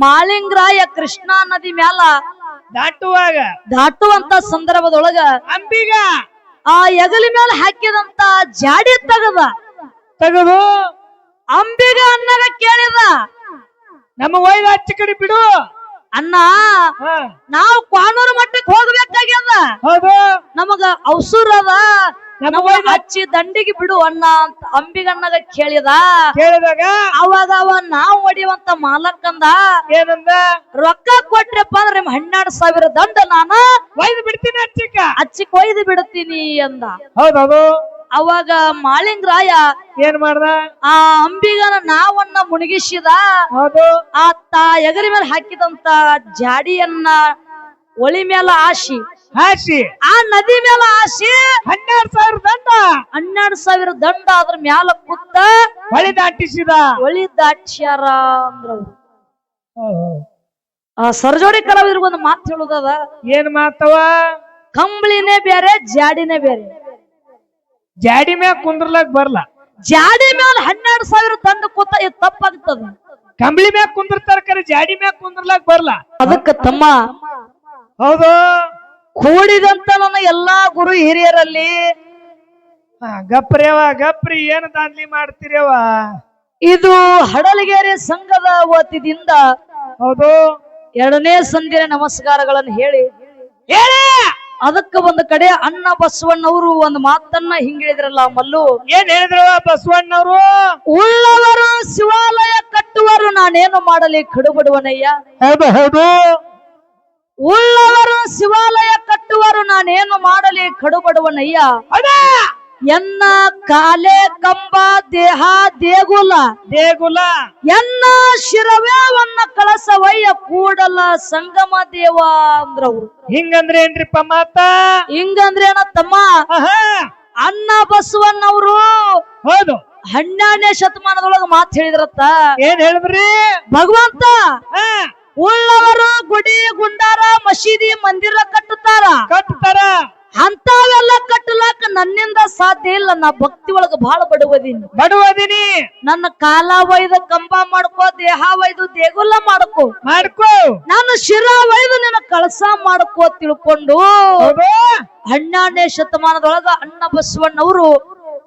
ಮಾಳಿಂಗರಾಯ ಕೃಷ್ಣಾ ನದಿ ಮ್ಯಾಲ ದಾಟುವಾಗ ದಾಟುವಂತ ಸಂದರ್ಭದೊಳಗ ಅಂಬಿಗ ಆ ಎಗಲಿ ಮೇಲೆ ಹಾಕಿದಂತ ಜಾಡಿ ತಗದ. ತಗದು ಅಂಬಿಗ ಅನ್ನಗ ಕೇಳಿದ. ನಮ್ಮ ವೈದ ಹಚ್ಚಿ ಕಡೆ ಬಿಡು. ಅನ್ನ ನಾವು ಕ್ವಾನೂರು ಮಟ್ಟಕ್ಕೆ ಹೋಗ್ಬೇಕಾಗ್ಯದ. ಹೌದು. ನಮಗ ಅವಸರ ಅದ. ಹಚ್ಚಿ ದಂಡಿಗೆ ಬಿಡು ಅಣ್ಣ ಅಂತ ಅಂಬಿಗಣ್ಣಗ ಕೇಳಿದ. ಕೇಳಿದಾಗ ಅವಾಗ ಅವ ನಾವ್ ಹೊಡಿಯುವಂತ ಮಾಲಕಂದ ಏನಂದ? ರೊಕ್ಕ ಕೊಟ್ರಪ್ಪ ಅಂದ್ರೆ ನಿಮ್ ಹನ್ನೆರಡು ಸಾವಿರ ದಂಡ ನಾನು? ಒಯ್ದು ಬಿಡ್ತೀನಿ ಅಚ್ಚಿಕ. ಹಚ್ಚಿ ಕೊಯ್ದು ಬಿಡ್ತೀನಿ ಅಂದ. ಹೌದೌದು. ಅವಾಗ ಮಾಳಿಂಗರಾಯ ಏನ್ ಮಾಡ್ದ? ಆ ಅಂಬಿಗನ ನಾವನ್ನ ಮುಣಗಿಸಿದ. ಹೌದು. ಆ ತಾ ಎಗರಿ ಮೇಲೆ ಹಾಕಿದಂತ ಜಾಡಿಯನ್ನ ಒಳಿ ಮೇಲೆ ಆಶಿ ಹಾಸಿ ಆ ನದಿ ಮೇಲೆ ಹಾಸಿ ಹನ್ನೆರಡು ಸಾವಿರ ದಂಡ. ಹನ್ನೆರಡು ಸಾವಿರ ದಂಡ ಅದ್ರ ಮ್ಯಾಲ ಕುತ್ತ ಹೊಳಿ ದಾಟಿಸಿದ. ಹೊಳಿ ದಾಟ್ಸ್ಯಾರ ಅಂದ್ರ ಆ ಸರ್ಜೋಡಿ ಕಲಾವಿದ್ರಿಗೆ ಒಂದು ಮಾತು ಹೇಳುದದ? ಏನ್ ಮಾತವ? ಕಂಬಳಿನೇ ಬೇರೆ ಜಾಡಿನೇ ಬೇರೆ ಜಾಡಿ ಮ್ಯಾಗ ಕುಂದ್ರಲಕ್ ಬರ್ಲ. ಜಾಡಿ ಮ್ಯಾಲ ಹನ್ನೆರಡು ಸಾವಿರ ದಂಡ ಕೂತ ಇದು ತಪ್ಪಾಗ್ತದ. ಕಂಬಳಿ ಮ್ಯಾಗ ಕುಂದ್ರ ಕರೆ ಜಾಡಿ ಮ್ಯಾಗ ಕುಂದ್ರಲಕ್ ಬರ್ಲ. ಅದಕ್ಕ ತಮ್ಮ. ಹೌದು. ಕೂಡಿದಂತ ನನ್ನ ಎಲ್ಲಾ ಗುರು ಹಿರಿಯರಲ್ಲಿ. ಗಪ್ರಿಯವ ಗಪ್ರಿ ಏನ್ ದಾನ್ಲಿ ಮಾಡ್ತೀರವ ಇದು ಹಡಲಗೆರೆ ಸಂಘದ ವತಿಯಿಂದ ಹೌದು. ಎರಡನೇ ಸಂಧಿಯ ನಮಸ್ಕಾರಗಳನ್ನು ಹೇಳಿ. ಹೇಳಿ! ಅದಕ್ಕ ಒಂದು ಕಡೆ ಅಣ್ಣ ಬಸವಣ್ಣವರು ಒಂದು ಮಾತನ್ನ ಹಿಂಗಿಳಿದ್ರಲ್ಲ ಮಲ್ಲು. ಏನ್ ಹೇಳಿದ್ರವ ಬಸವಣ್ಣವರು? ಉಳ್ಳವರು ಶಿವಾಲಯ ಕಟ್ಟುವರು ನಾನೇನು ಮಾಡಲಿ ಕಡುಬಡುವನಯ್ಯ? ಹೌದು ಹೌದು. ಉಳ್ಳವರು ಶಿವಾಲಯ ಕಟ್ಟುವರು ನಾನೇನು ಮಾಡಲಿ ಕಡುಬಡುವನಯ್ಯ? ಎನ್ನ ಕಾಲೆ ಕಂಬ ದೇಹ ದೇಗುಲ. ದೇಗುಲ. ಎನ್ನ ಶಿರವೇವನ್ನ ಕಳಸವಯ್ಯ ಕೂಡಲ ಸಂಗಮ ದೇವ ಅಂದ್ರವ್ರು. ಹಿಂಗಂದ್ರೆ ಏನ್ರಿಪ್ಪ ಮಾತ? ಹಿಂಗಂದ್ರೆ ಏನ ತಮ್ಮ ಅಣ್ಣ ಬಸವಣ್ಣವರು ಹೌದು. ಹನ್ನೆರಡನೇ ಶತಮಾನದೊಳಗ ಮಾತು ಹೇಳಿದ್ರತ್ತ? ಏನ್ ಹೇಳಿದ್ರಿ? ಭಗವಂತ ಉಳ್ಳವರು ಗುಡಿ ಗುಂಡಾರ ಮಸೀದಿ ಮಂದಿರ ಕಟ್ಟುತ್ತಾರ. ಕಟ್ತಾರ ಅಂತಾವೆಲ್ಲ ಕಟ್ಟಲಾಕ ನನ್ನಿಂದ ಸಾಧ್ಯ ಇಲ್ಲ. ನಾ ಭಕ್ತಿ ಒಳಗ ಬಹಳ ಬಡವದೀನಿ. ಬಡವದೀನಿ. ನನ್ನ ಕಾಲ ಒಯ್ದು ಕಂಬ ಮಾಡ್ಕೋ ದೇಹ ಒಯ್ದು ದೇಗುಲ ಮಾಡ್ಕೋ. ಮಾಡ್ಕೋ. ನಾನು ಶಿರ ಒಯ್ದು ನಿನ್ನ ಕಳಸ ಮಾಡ್ಕೋ ತಿಳ್ಕೊಂಡು ಹನ್ನೆರಡನೇ ಶತಮಾನದೊಳಗ ಅಣ್ಣ ಬಸವಣ್ಣವರು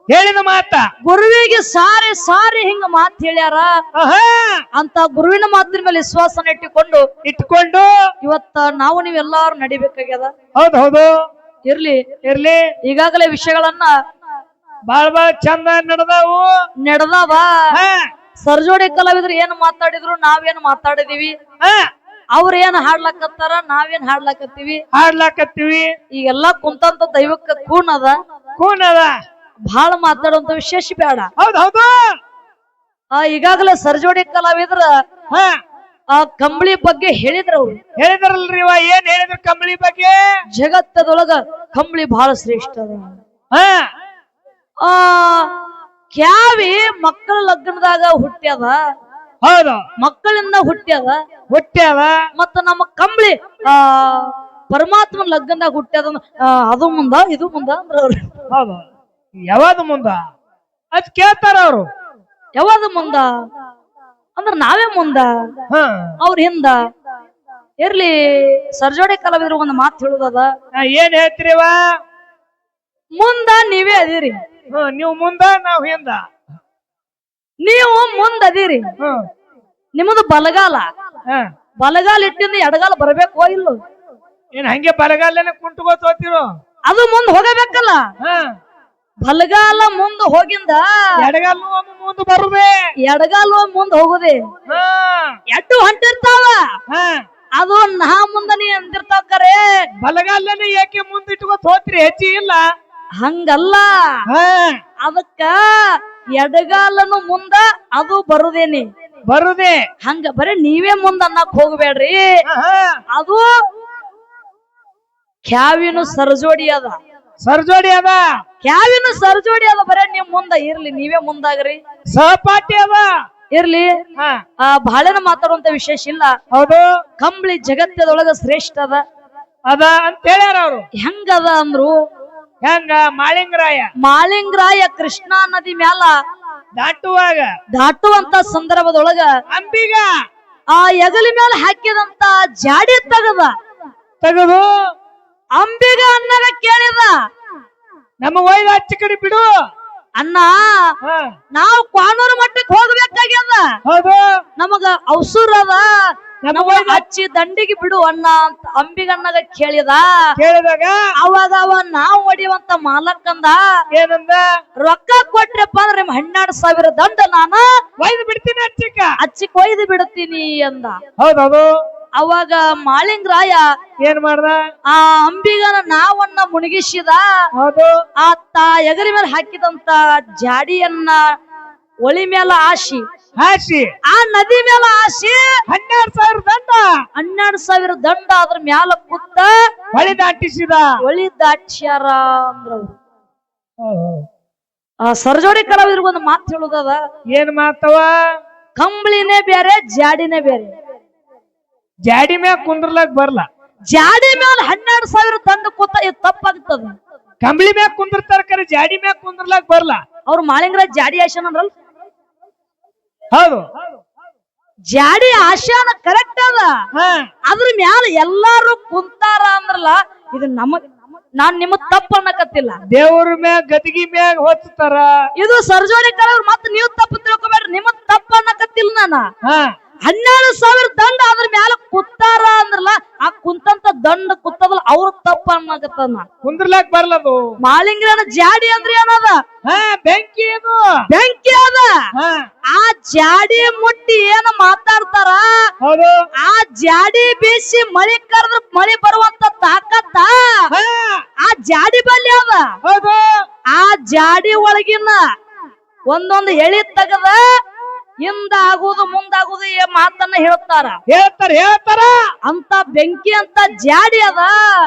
ಹೇಳಿದ ಮಾತ. ಗುರುವಿಗೆ ಸಾರಿ ಸಾರಿ ಹಿಂಗ ಮಾತ್ ಹೇಳ್ಯಾರ. ಅಂತ ಗುರುವಿನ ಮಾತಿನ ಮೇಲೆ ವಿಶ್ವಾಸನ ಇಟ್ಟುಕೊಂಡು ಇಟ್ಕೊಂಡು. ಇವತ್ತ ನಾವು ನೀವೆಲ್ಲಾರು ನಡಿಬೇಕಾಗ್ಯದ? ಹೌದು ಹೌದು. ಇರ್ಲಿ. ಇರ್ಲಿ. ಈಗಾಗಲೇ ವಿಷಯಗಳನ್ನ ಬಾಳ ಬಾಳ ಚಂದ ನಡೆದಾವು. ನಡೆದಾವ. ಹಾ. ಸರ್ಜೋಡಿ ಕಲಾವಿದ್ರು ಏನ್ ಮಾತಾಡಿದ್ರು ನಾವೇನ್ ಮಾತಾಡಿದೀವಿ. ಅವ್ರ ಏನ್ ಹಾಡ್ಲಾಕತ್ತಾರ ನಾವೇನ್ ಹಾಡ್ಲಾಕತ್ತೀವಿ. ಹಾಡ್ಲಾಕತ್ತೀವಿ. ಈಗೆಲ್ಲಾ ಕುಂತಂತ ದೈವಕ್ಕ ಕೂನ್ ಅದ. ಕೂನ್ ಅದ. ಬಹಳ ಮಾತಾಡುವಂತ ವಿಶೇಷ ಬೇಡ. ಆ ಈಗಾಗಲೇ ಸರ್ಜೋಡಿ ಕಲಾವಿದ್ರ ಹಾ. ಆ ಕಂಬಳಿ ಬಗ್ಗೆ ಹೇಳಿದ್ರ ಅವ್ರು. ಹೇಳಿದ್ರಲ್ರಿ ಇವ ಏನ್ ಹೇಳಿದ್ರು ಕಂಬಳಿ ಬಗ್ಗೆ? ಜಗತ್ತದೊಳಗ ಕಂಬಳಿ ಬಹಳ ಶ್ರೇಷ್ಠ ಅದ. ಹಾ. ಆ ಕ್ಯಾವಿ ಮಕ್ಕಳ ಲಗ್ನದಾಗ ಹುಟ್ಟ್ಯದ ಹೌದು. ಮಕ್ಕಳಿಂದ ಹುಟ್ಟ್ಯದ ಹುಟ್ಟ್ಯಾವ ಮತ್ತ ನಮ್ಮ ಕಂಬಳಿ ಆ ಪರಮಾತ್ಮನ ಲಗ್ನದಾಗ ಹುಟ್ಟ್ಯದ ಅದು ಮುಂದ ಇದು ಮುಂದ ಅಂದ್ರ ಅವ್ರು. ಹೌದು. ಯಾವಾಗ ಮುಂದ? ಅದ್ ಕೇಳ್ತಾರ ಅವ್ರು. ಯಾವಾಗ ಮುಂದ? ಅಂದ್ರ ನಾವೇ ಮುಂದ. ಅವ್ರ ಹಿಂದ. ಇರ್ಲಿ ಸರ್ಜೋಡೆ ಕಲಾವಿದ್ರು ಒಂದ್ ಮಾತು ಹೇಳುದದ. ಏನ್ ಹೇಳ್ತೀರಿವ ಮುಂದ ನೀವೇ ಅದೀರಿ. ನೀವು ಮುಂದ ನಾವ್ ಹಿಂದ. ನೀವು ಮುಂದ ಅದೀರಿ. ನಿಮ್ಮದು ಬಲಗಾಲ. ಹಾ. ಬಲಗಾಲ ಇಟ್ಟಿಂದ ಎಡಗಾಲ ಬರಬೇಕು ಇಲ್ಲ? ಏನ್ ಹಂಗೆ ಬಲಗಾಲನೆ ಕುಂಟ್ಕೋತ ಹೋತಿರು ಅದು ಮುಂದ್ ಹೋಗಬೇಕಲ್ಲ? ಹಾ. ಬಲಗಾಲ ಮುಂದ ಹೋಗಿಂದ ಎಡಗಾಲ ಮುಂದ ಬರುದೆ ಎಡಗಾಲ ಮುಂದ ಹೋಗುದೆ. ಎಟ್ಟು ಹಂಟಿರ್ತಾವ? ಅದು ನಾ ಮುಂದನೆ ಅಂದಿರ್ತಾವ ಕರೆ. ಬಲಗಾಲನೆ ಏಕೆ ಮುಂದ ಇಟ್ಕೋತ ಹೋತ್ರಿ? ಹೆಚ್ಚಿ ಇಲ್ಲ. ಹಂಗಲ್ಲ. ಅದಕ್ಕ ಎಡಗಾಲನು ಮುಂದ ಅದು ಬರುದೇನಿ. ಬರುದೆ. ಹಂಗ ಬರೀ ನೀವೇ ಮುಂದ ಅನ್ನಕ್ ಹೋಗ್ಬೇಡ್ರಿ. ಹಾ. ಅದು ಕ್ಯಾವಿನ ಸರ್ಜೋಡಿ ಅದ. ಸರ್ಜೋಡಿ ಅದ. ಕ್ಯಾವಿನ ಸರ್ಜೋಡಿ ಅದ ಬರೇ ನಿಮ್ ಮುಂದ ಇರ್ಲಿ ನೀವೇ ಮುಂದಾಗ್ರಿ. ಸಹಪಾಠಿ ಅವ. ಇರ್ಲಿ. ಆ ಬಾಳೆನ ಮಾತಾಡುವಂತ ವಿಶೇಷ ಇಲ್ಲ. ಹೌದು. ಕಂಬಳಿ ಜಗತ್ತದೊಳಗ ಶ್ರೇಷ್ಠ ಅದ. ಅದ ಅಂತ ಹೇಳ್ಯಾರ ಅವ್ರು. ಹೆಂಗದ ಅಂದ್ರು? ಹೆಂಗ? ಮಾಳಿಂಗರಾಯ. ಮಾಳಿಂಗರಾಯ ಕೃಷ್ಣಾ ನದಿ ಮ್ಯಾಲ ದಾಟುವಾಗ. ದಾಟುವಂತ ಸಂದರ್ಭದೊಳಗ ಅಂಬಿಗ. ಆ ಎಗಲಿ ಮೇಲೆ ಹಾಕಿದಂತ ಜಾಡಿ ತಗದ. ತಗದು. ಅಂಬಿಗ ಅನ್ನನ ಕೇಳಿದ. ನಮ್ಮ ಒಯ್ದ ಹಚ್ಚಿ ಕಡೆ ಬಿಡು. ಅಣ್ಣ ಹಾ. ನಾವು ಕಾನೂರ ಮಟ್ಟಕ್ಕೆ ಹೋಗ್ಬೇಕಾಗ್ಯದ ಹೌದು. ನಮಗ ಅವಸರ ಅದ. ನಮಗ ಹಚ್ಚಿ ದಂಡಿಗೆ ಬಿಡು ಅಣ್ಣ ಅಂತ ಅಂಬಿಗಣ್ಣಗ ಕೇಳಿದ. ಕೇಳಿದಾಗ ಅವಾಗ ಅವ ನಾವು ಹೊಡಿಯುವಂತ ಮಾಲಕಂದ ಏನಂದ? ರೊಕ್ಕ ಕೊಟ್ರಪ್ಪ ಅಂದ್ರೆ ನಿಮ್ ಹನ್ನೆರಡು ಸಾವಿರ ದಂಡ ನಾನು. ಒಯ್ದು ಬಿಡ್ತೀನಿ ಹಚ್ಚಿಕ ಹಚ್ಚಿ ಕೊಯ್ದು ಬಿಡ್ತೀನಿ ಅಂದ. ಹೌದೌದು. ಅವಾಗ ಮಾಳಿಂಗರಾಯ ಏನ್ ಮಾಡ್ದ? ಆ ಅಂಬಿಗನ ನಾವನ್ನ ಮುಣಗಿಸಿದ. ಹೌದು. ಆ ತಾ ಎಗರಿ ಮೇಲೆ ಹಾಕಿದಂತ ಜಾಡಿಯನ್ನ ಒಳಿ ಮೇಲ ಆಶಿ ಹಾಸಿ. ಆ ನದಿ ಮೇಲ ಆಶಿ ಹನ್ನೆರಡು ಸಾವಿರ ದಂಡ. ಹನ್ನೆರಡು ಸಾವಿರ ದಂಡ ಅದ್ರ ಮ್ಯಾಲ ಕುತ್ತ ಹೊಳಿ ದಾಟಿಸಿದ. ಒಳಿ ದಾಟ್ಸ್ಯಾರ ಅಂದ್ರ. ಆ ಸರ್ಜೋಡಿ ಕಲಾವಿದ್ರಿಗೊಂದು ಮಾತು ಹೇಳುದದ. ಏನ್ ಮಾತವ ಕಂಬಳಿನೇ ಬೇರೆ ಜಾಡಿನೇ ಬೇರೆ. ಜಾಡಿ ಮ್ಯಾಗ ಕುಂದ್ರಲಕ್ ಬರ್ಲ. ಜಾಡಿ ಮ್ಯಾಲ ಹನ್ನೆರಡು ಸಾವಿರ ತಂದು ಕೂತ ಇದು ತಪ್ಪಾಗ್ತದ. ಕಂಬಳಿ ಮ್ಯಾಗ ಕುಂದಿರ್ತಾರ ಕರೆ ಜಾಡಿ ಮ್ಯಾಗ ಕುಂದ್ರಲಕ್ ಬರ್ಲ. ಅವ್ರ ಮಾಳಿಂಗರ ಜಾಡಿ ಆಶಾನಂದ್ರಲ್ ಹೌದು. ಜಾಡಿ ಆಶಾನ ಕರೆಕ್ಟ್ ಅದ. ಹಾ. ಅದ್ರ ಮ್ಯಾಲ ಎಲ್ಲಾರು ಕುಂತಾರ ಅಂದ್ರಲ್ಲ ಇದು ನಮಗ್ ನಾನ್ ನಿಮಗ್ ತಪ್ಪ ಅನ್ನಕತ್ತಿಲ್ಲ. ದೇವ್ರ ಮ್ಯಾಗ ಗದಗಿ ಮ್ಯಾಗ ಹೊತ್ತಾರ ಇದು ಸರ್ಜೋಡಿ ಕಲವ್ರು ಮತ್ ನೀವು ತಪ್ಪು ತಿಳ್ಕೊಬೇಡ್ರಿ ನಿಮಗ್ ತಪ್ಪ ಅನ್ನಕತ್ತಿಲ್ಲ ನಾನ. ಹಾ. ಹನ್ನೆರಡು ಸಾವಿರ ದಂಡ ಅದ್ರ ಮ್ಯಾಲ ಕುತ್ತಾರ ಅಂದ್ರಲ್ಲ ಆ ಕುಂತಂತ ದಂಡ ಕುತ್ತದಲ್ಲ ಅವ್ರ ತಪ್ಪ ಅನ್ನಕತ್ತ ಕುಂದ್ರಲಕ್ ಬರ್ಲದು. ಮಾಲಿಂಗ್ರನ ಜಾಡಿ ಅಂದ್ರೆ ಏನದ? ಬೆಂಕಿ ಅದು. ಬೆಂಕಿ ಅದ. ಆ ಜಾಡಿ ಮುಟ್ಟಿ ಏನ ಮಾತಾಡ್ತಾರ? ಆ ಜಾಡಿ ಬೀಸಿ ಮಳಿ ಕರೆದ್ರ ಮಳಿ ಬರುವಂತ ತಾಕತ್ತ ಆ ಜಾಡಿ ಬಲ್ಲಿ ಅದ. ಆ ಜಾಡಿ ಒಳಗಿನ ಒಂದೊಂದು ಎಳಿ ತೆಗದ ಹಿಂದ ಮುಂದಾಗುವುದು ಮುಂದಾಗುದು ಈ ಮಾತನ್ನ ಹೇಳ್ತಾರ. ಹೇಳ್ತಾರ ಹೇಳ್ತಾರ. ಅಂತ ಬೆಂಕಿ ಅಂತ ಜಾಡಿ ಅದ.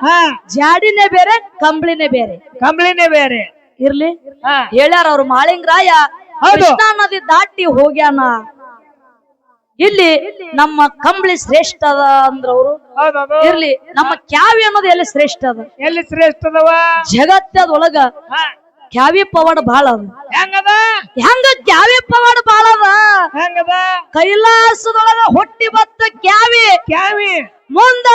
ಹಾ. ಜಾಡಿನೇ ಬೇರೆ ಕಂಬಳಿನೇ ಬೇರೆ. ಕಂಬಳಿನೇ ಬೇರೆ. ಇರ್ಲಿ. ಹೇಳ್ಯಾರ ಅವ್ರು ಮಾಳಿಂಗರಾಯ ಕೃಷ್ಣ ನದಿ ದಾಟಿ ಹೋಗ್ಯಾನ. ಇಲ್ಲಿ ನಮ್ಮ ಕಂಬಳಿ ಶ್ರೇಷ್ಠ ಅದ ಅಂದ್ರ ಅವ್ರು ಇರ್ಲಿ ನಮ್ಮ ಕ್ಯಾವಿ ಅನ್ನೋದು ಎಲ್ಲಿ ಶ್ರೇಷ್ಠ ಅದ? ಎಲ್ಲಿ ಶ್ರೇಷ್ಠ ಅದಾವ? ಜಗತ್ತದೊಳಗ ಕ್ಯಾವಿ ಪವಾಡ ಬಾಳ ಅದ. ಹೆಂಗದ? ಹೆಂಗ ಕ್ಯಾವಿ ಪವಾಡ ಬಾಳ ಅದ? ಹೆಂಗದ? ಕೈಲಾಸದೊಳಗ ಹೊಟ್ಟಿ ಬತ್ತ ಕ್ಯಾವಿ. ಕ್ಯಾವಿ. ಮುಂದ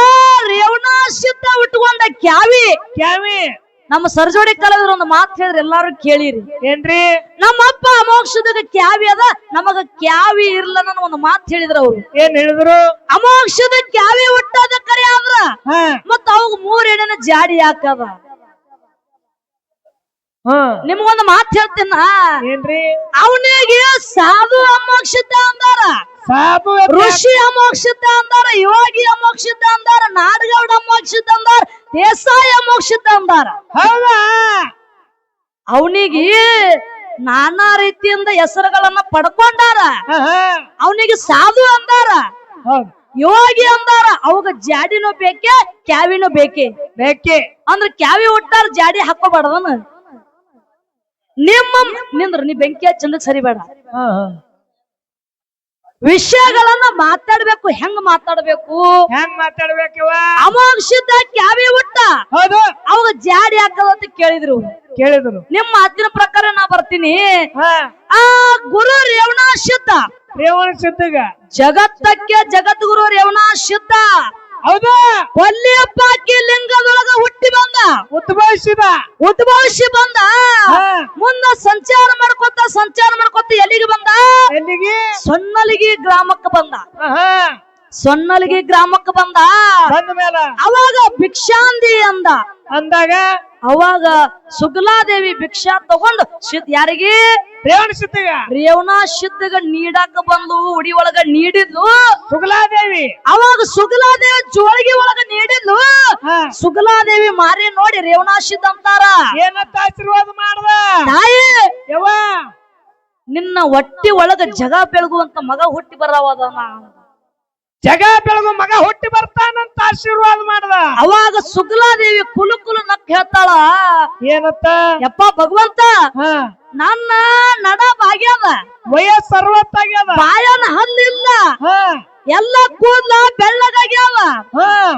ರೇವಣ ಸಿದ್ಧ ಉಟ್ಕೊಂಡ ಕ್ಯಾವಿ. ಕ್ಯಾವಿ. ನಮ್ಮ ಸರ್ಜೋಡಿ ಕಲಾವಿದ್ರು ಒಂದು ಮಾತು ಹೇಳಿದ್ರೆ ಎಲ್ಲಾರು ಕೇಳಿರಿ. ಏನ್ರಿ? ನಮ್ಮಪ್ಪ ಅಮೋಕ್ಷದ ಕ್ಯಾವಿ ಅದ. ನಮಗ ಕ್ಯಾವಿ ಇರ್ಲ ನನ್ನ ಒಂದು ಮಾತು ಹೇಳಿದ್ರ ಅವ್ರು. ಏನ್ ಹೇಳಿದ್ರು? ಅಮೋಕ್ಷದ ಕ್ಯಾವಿ ಹುಟ್ಟದ ಕರೆ ಆದ್ರ ಹಾ. ಮತ್ತ ಅವಾಗ ಮೂರ್ ಎಣ್ಣೆನ ಜಾಡಿ ಹಾಕದ. ನಿಮ್ಗೊಂದು ಮಾತು ಹೇಳ್ತೀನ. ಏನ್ರಿ? ಅವನಿಗೆ ಸಾಧು ಅಮೋಕ್ಷಿತ ಅಂದಾರ. ಸಾಧು ಋಷಿ ಅಮೋಕ್ಷಿತ ಅಂದಾರ ಯೋಗಿ ಅಮೋಕ್ಷಿತ ಅಂದಾರ ನಾಡಗೌಡ ಅಮೋಕ್ಷಿತ ಅಂದಾರ ದೇಸಾಯ ಅಮೋಕ್ಷಿತ ಅಂದಾರ. ಹೌದಾ? ಅವನಿಗೆ ನಾನಾ ರೀತಿಯಿಂದ ಹೆಸರುಗಳನ್ನ ಪಡ್ಕೊಂಡಾರ. ಅವನಿಗೆ ಸಾಧು ಅಂದಾರ. ಯೋಗಿ ಅಂದಾರ. ಅವಾಗ ಜಾಡಿನೂ ಬೇಕೆ ಕ್ಯಾವಿನೂ ಬೇಕೆ? ಬೇಕೆ. ಅಂದ್ರ ಕ್ಯಾವಿ ಹುಟ್ಟಾರ ಜಾಡಿ ಹಾಕೋಬಾರ್ದನ ನಿಮ್ಮ ನಿಂದ್ರ ನೀ ಬೆಂಕಿ ಹಚ್ಚಂದ ಸರಿಬೇಡ. ವಿಷಯಗಳನ್ನ ಮಾತಾಡ್ಬೇಕು ಹೆಂಗ್ ಮಾತಾಡ್ಬೇಕು? ಹೆಂಗ್ ಮಾತಾಡ್ಬೇಕು ಅಮೋಕ್ಷಿತ ಕ್ಯಾವಿ ಹುಟ್ಟ. ಹೌದು. ಅವಾಗ ಜಾಡಿ ಹಾಕದಂತ ಕೇಳಿದ್ರು. ಕೇಳಿದ್ರು. ನಿಮ್ಮ ಮಾತಿನ ಪ್ರಕಾರ ನಾ ಬರ್ತೀನಿ. ಆ ಗುರು ರೇವಣ ಸಿದ್ಧಗ ಜಗತ್ತಕ್ಕೆ ಜಗದ್ಗುರು ರೇವಣಾಶಿದ್ದ ಹೌದು. ಕೊಲ್ಲಿಯಪ್ಪ ಲಿಂಗದೊಳಗ ಹುಟ್ಟಿ ಬಂದ ಉದ್ಭವಿಸಿದ ಉದ್ಭವಿಸಿ ಬಂದ ಹಾ. ಮುಂದ ಸಂಚಾರ ಮಾಡ್ಕೊತ ಸಂಚಾರ ಮಾಡ್ಕೊತ ಎಲ್ಲಿಗೆ ಬಂದ ಎಲ್ಲಿಗೆ ಸೊನ್ನಲಿಗಿ ಗ್ರಾಮಕ್ಕೆ ಬಂದ. ಸೊನ್ನಲಿಗಿ ಗ್ರಾಮಕ್ಕೆ ಬಂದ. ಬಂದ ಮೇಲ ಅವಾಗ ಭಿಕ್ಷಾಂದಿ ಅಂದ. ಅಂದಾಗ ಅವಾಗ ಸುಗಲಾದೇವಿ ಭಿಕ್ಷಾ ತಗೊಂಡು ಸಿದ್ಧ ಯಾರಿಗೆ? ರೇವಣ ಸಿದ್ಧಗ. ರೇವಣ ಸಿದ್ಧಗ ನೀಡಾಕ ಬಂದು ಉಡಿ ಒಳಗ ನೀಡಿದ್ಲು. ಸುಗಲಾದೇವಿ. ಅವಾಗ ಸುಗಲಾದೇವಿ ಜೋಳಿಗೆ ಒಳಗ ನೀಡಿದ್ಲು. ಸುಗಲಾದೇವಿ ಮಾರಿ ನೋಡಿ ರೇವಣ ಸಿದ್ಧ ಅಂತಾರ. ಏನಂತ ಆಶೀರ್ವಾದ ಮಾಡ್ದ? ತಾಯಿ. ಯವ್ವ. ನಿನ್ನ ಹೊಟ್ಟಿ ಒಳಗ ಜಗ ಬೆಳಗುವಂತ ಮಗ ಹುಟ್ಟಿ ಬರವದನ ಜಗ ಬೆಳಗು ಮಗ ಹುಟ್ಟಿ ಬರ್ತಾನಂತ ಆಶೀರ್ವಾದ ಮಾಡದ. ಅವಾಗ ಸುಗಲಾದೇವಿ ಕುಲು ಕುಲು ನಕ್ ಹೇಳ್ತಾಳ ಏನತ್ತ? ಯಪ್ಪ ಭಗವಂತ ಹಾ. ನನ್ನ ನಡ ಬಾಗ್ಯದ. ವಯಸ್ಸು ಅರವತ್ತಾಗ್ಯದ ಬಾಯನ ಹಲ್ಲಿಲ್ಲ. ಹಾ. ಎಲ್ಲ ಕೂದ್ಲ ಬೆಳ್ಳದಾಗ್ಯಾವ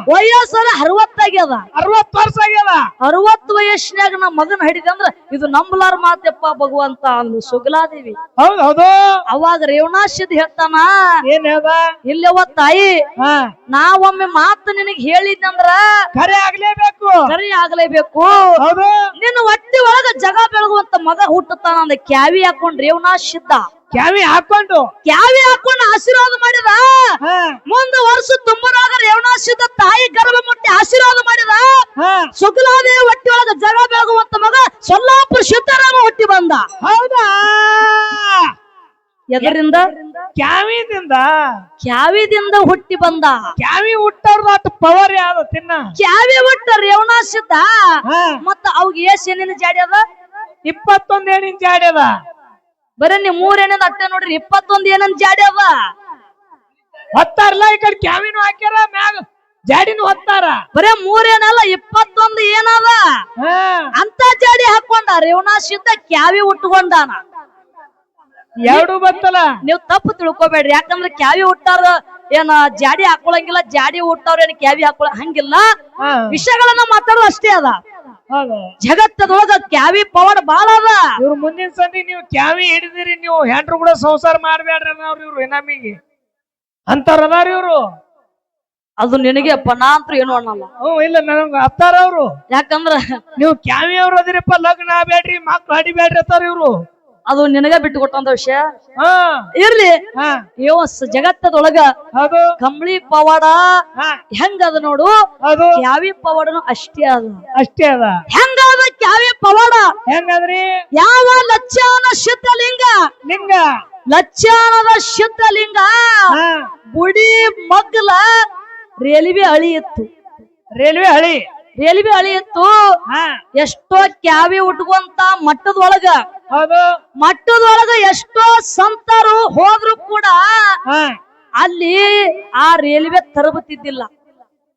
ವಯಸ್ಸರ ಅರವತ್ತಾಗ್ಯದ ಅರವತ್ತು ವರ್ಷ ಆಗ್ಯದ ಅರವತ್ತು ವಯಸ್ಸಿನಾಗ ನಮ್ಮ ಮಗನ ಹಿಡಿದಂದ್ರ ಇದು ನಂಬಲಾರ ಮಾತೆಪ್ಪ ಭಗವಂತ ಅಂದ್ಲು ಸುಗಲಾದೇವಿ. ಹೌದೌದು ಹೌದು. ಅವಾಗ ರೇವಣಾಶಿದ್ ಹೇಳ್ತಾನ ಏನ್ ಹೇಳ್ದ? ಇಲ್ಲವ ತಾಯಿ ನಾವೊಮ್ಮೆ ಮಾತು ನಿನಗ್ ಹೇಳಿದ್ನಂದ್ರ ಕರೆ ಆಗ್ಲೇಬೇಕು. ಕರೆ ಆಗ್ಲೇಬೇಕು. ನಿನ್ನ ಹೊಟ್ಟಿ ಒಳಗ ಜಗ ಬೆಳಗುವಂತ ಮಗ ಹುಟ್ಟುತ್ತಾನ ಅಂದ ಕ್ಯಾವಿ ಹಾಕೊಂಡ್ ರೇವಣಾಶಿದ್ದ ಕ್ಯಾವಿ ಹಾಕೊಂಡು. ಕ್ಯಾವಿ ಹಾಕೊಂಡು ಆಶೀರ್ವಾದ ಮಾಡಿದ? ಮುಂದ ವರ್ಷ ತುಂಬರಾಗ ರೇವಣಾಶಿದ ತಾಯಿ ಗರ್ಭ ಮುಟ್ಟಿ ಆಶೀರ್ವಾದ ಮಾಡಿದ? ಸುಗಲಾದೇವಿ ಹೊಟ್ಟಿ ಒಳಗ ಜಗ ಬೆಳಗುವಂತ ಮಗ ಸೊಲ್ಲಾಪುರ ಸಿದ್ದರಾಮ ಹುಟ್ಟಿ ಬಂದ. ಹೌದಾ? ಎದರಿಂದ? ಕ್ಯಾವಿದಿಂದ. ಕ್ಯಾವಿದಿಂದ ಹುಟ್ಟಿ ಬಂದ. ಕ್ಯಾವಿ ಹುಟ್ಟರ್ದ ಪವರ್ ಯಾವ ತಿನ್ನ? ಕ್ಯಾವಿ ಹುಟ್ಟ ರೇವಣಾಶಿದ್ದ ಮತ್ತ ಅವಾಗ ಏಸ್ ಏನೇನು ಜಾಡಿ ಅದ ಇಪ್ಪತ್ತೊಂದ್ ಏನಿನ್ ಜಾಡಿ ಅದ ಬರೀ ನೀವು ಮೂರ್ ಏನಂದ್ ಅಟ್ಟೆ ನೋಡ್ರಿ ಇಪ್ಪತ್ತೊಂದ್ ಏನಂದ್ ಜಾಡಿ ಅವ. ಹೊತ್ತಾರಲ್ಲ ಈ ಕಡೆ ಕ್ಯಾವಿನೂ ಹಾಕ್ಯಾರ ಮ್ಯಾಗ ಜಾಡಿನೂ ಹೊತ್ತಾರ. ಬರೇ ಮೂರೇನಲ್ಲ ಇಪ್ಪತ್ತೊಂದು ಏನದ ಅಂತ ಜಾಡಿ ಹಾಕೊಂಡ ರೇವಣಾಶಿದ್ದ ಕ್ಯಾವಿ ಉಟ್ಕೊಂಡಾನ. ಎರಡು ಬತ್ತಲ್ಲ ನೀವ್ ತಪ್ಪು ತಿಳ್ಕೊಬೇಡ್ರಿ ಯಾಕಂದ್ರೆ ಕ್ಯಾವಿ ಹುಟ್ಟಾರ ಏನ ಜಾಡಿ ಹಾಕೊಳಂಗಿಲ್ಲ ಜಾಡಿ ಹುಟ್ಟವ್ರ ಏನ್ ಕ್ಯಾವಿ ಹಾಕೊಳ ಹಂಗಿಲ್ಲ. ವಿಷಯಗಳನ್ನ ಮಾತಾಡೋದು ಅಷ್ಟೇ ಅದ. ಹೌದು. ಜಗತ್ತದೊಳಗ ಕ್ಯಾವಿ ಪವರ್ ಬಾಳ ಅದ. ಇವ್ರ ಮುಂದಿನ ಸಂದಿ ನೀವು ಕ್ಯಾವಿ ಹಿಡಿದಿರಿ ನೀವು ಹೆಂಡ್ರು ಕೂಡ ಸಂಸಾರ ಮಾಡ್ಬೇಡ್ರಿ ಅನ್ನೋರು ಇವ್ರು ನಮಗೆ ಅಂತಾರ ಅದಾರ ಇವ್ರು. ಅದು ನಿನಗೆ ಅಪ್ಪ ನಾ ಅಂತೂ ಏನು ಅನ್ನಲ್ಲ. ಹ್ಮ್ ಇಲ್ಲ ನನಗ ಅತ್ತಾರ ಅವ್ರು. ಯಾಕಂದ್ರ ನೀವು ಕ್ಯಾವಿ ಅವ್ರು ಅದಿರಪ್ಪ ಲಗ್ನ ಬ್ಯಾಡ್ರಿ ಮಕ್ಳು ಹಡಿಬೇಡ್ರಿ ಅತ್ತಾರ ಇವ್ರು. ಅದು ನಿನಗ ಬಿಟ್ಟು ಕೊಟ್ಟಂತ ವಿಷಯ. ಹಾ. ಇರ್ಲಿ. ಜಗತ್ತದೊಳಗ ಕಂಬಳಿ ಪವಾಡ ಹೆಂಗ ಅದ ನೋಡು? ಕ್ಯಾವಿ ಪವಾಡನು ಅಷ್ಟೇ ಅದ. ಅಷ್ಟೇ ಅದ. ಹೆಂಗ ಅದ ಕ್ಯಾವಿ ಪವಾಡ? ಹೆಂಗದ್ರಿ? ಯಾವ ಲಕ್ಷಣ ಶುದ್ಧ ಲಿಂಗ. ಲಚ್ಚಾನದ ಸಿದ್ಧಲಿಂಗ ಹಾ. ಬುಡಿ ಮಗ್ಲ ರೇಲ್ವೆ ಹಳಿ ಇತ್ತು. ರೈಲ್ವೆ ಹಳಿ. ರೇಲ್ವೆ ಹಳಿ ಇತ್ತು. ಹಾ. ಎಷ್ಟೋ ಕ್ಯಾವಿ ಉಟ್ಕೊಂತ ಮಟ್ಟದೊಳಗ ಮಟ್ಟದೊಳಗ ಎಷ್ಟೋ ಸಂತರು ಹೋದ್ರು ಕೂಡ ಅಲ್ಲಿ ಆ ರೈಲ್ವೆ ತರಬತ್ತಿದ್ದಿಲ್ಲ.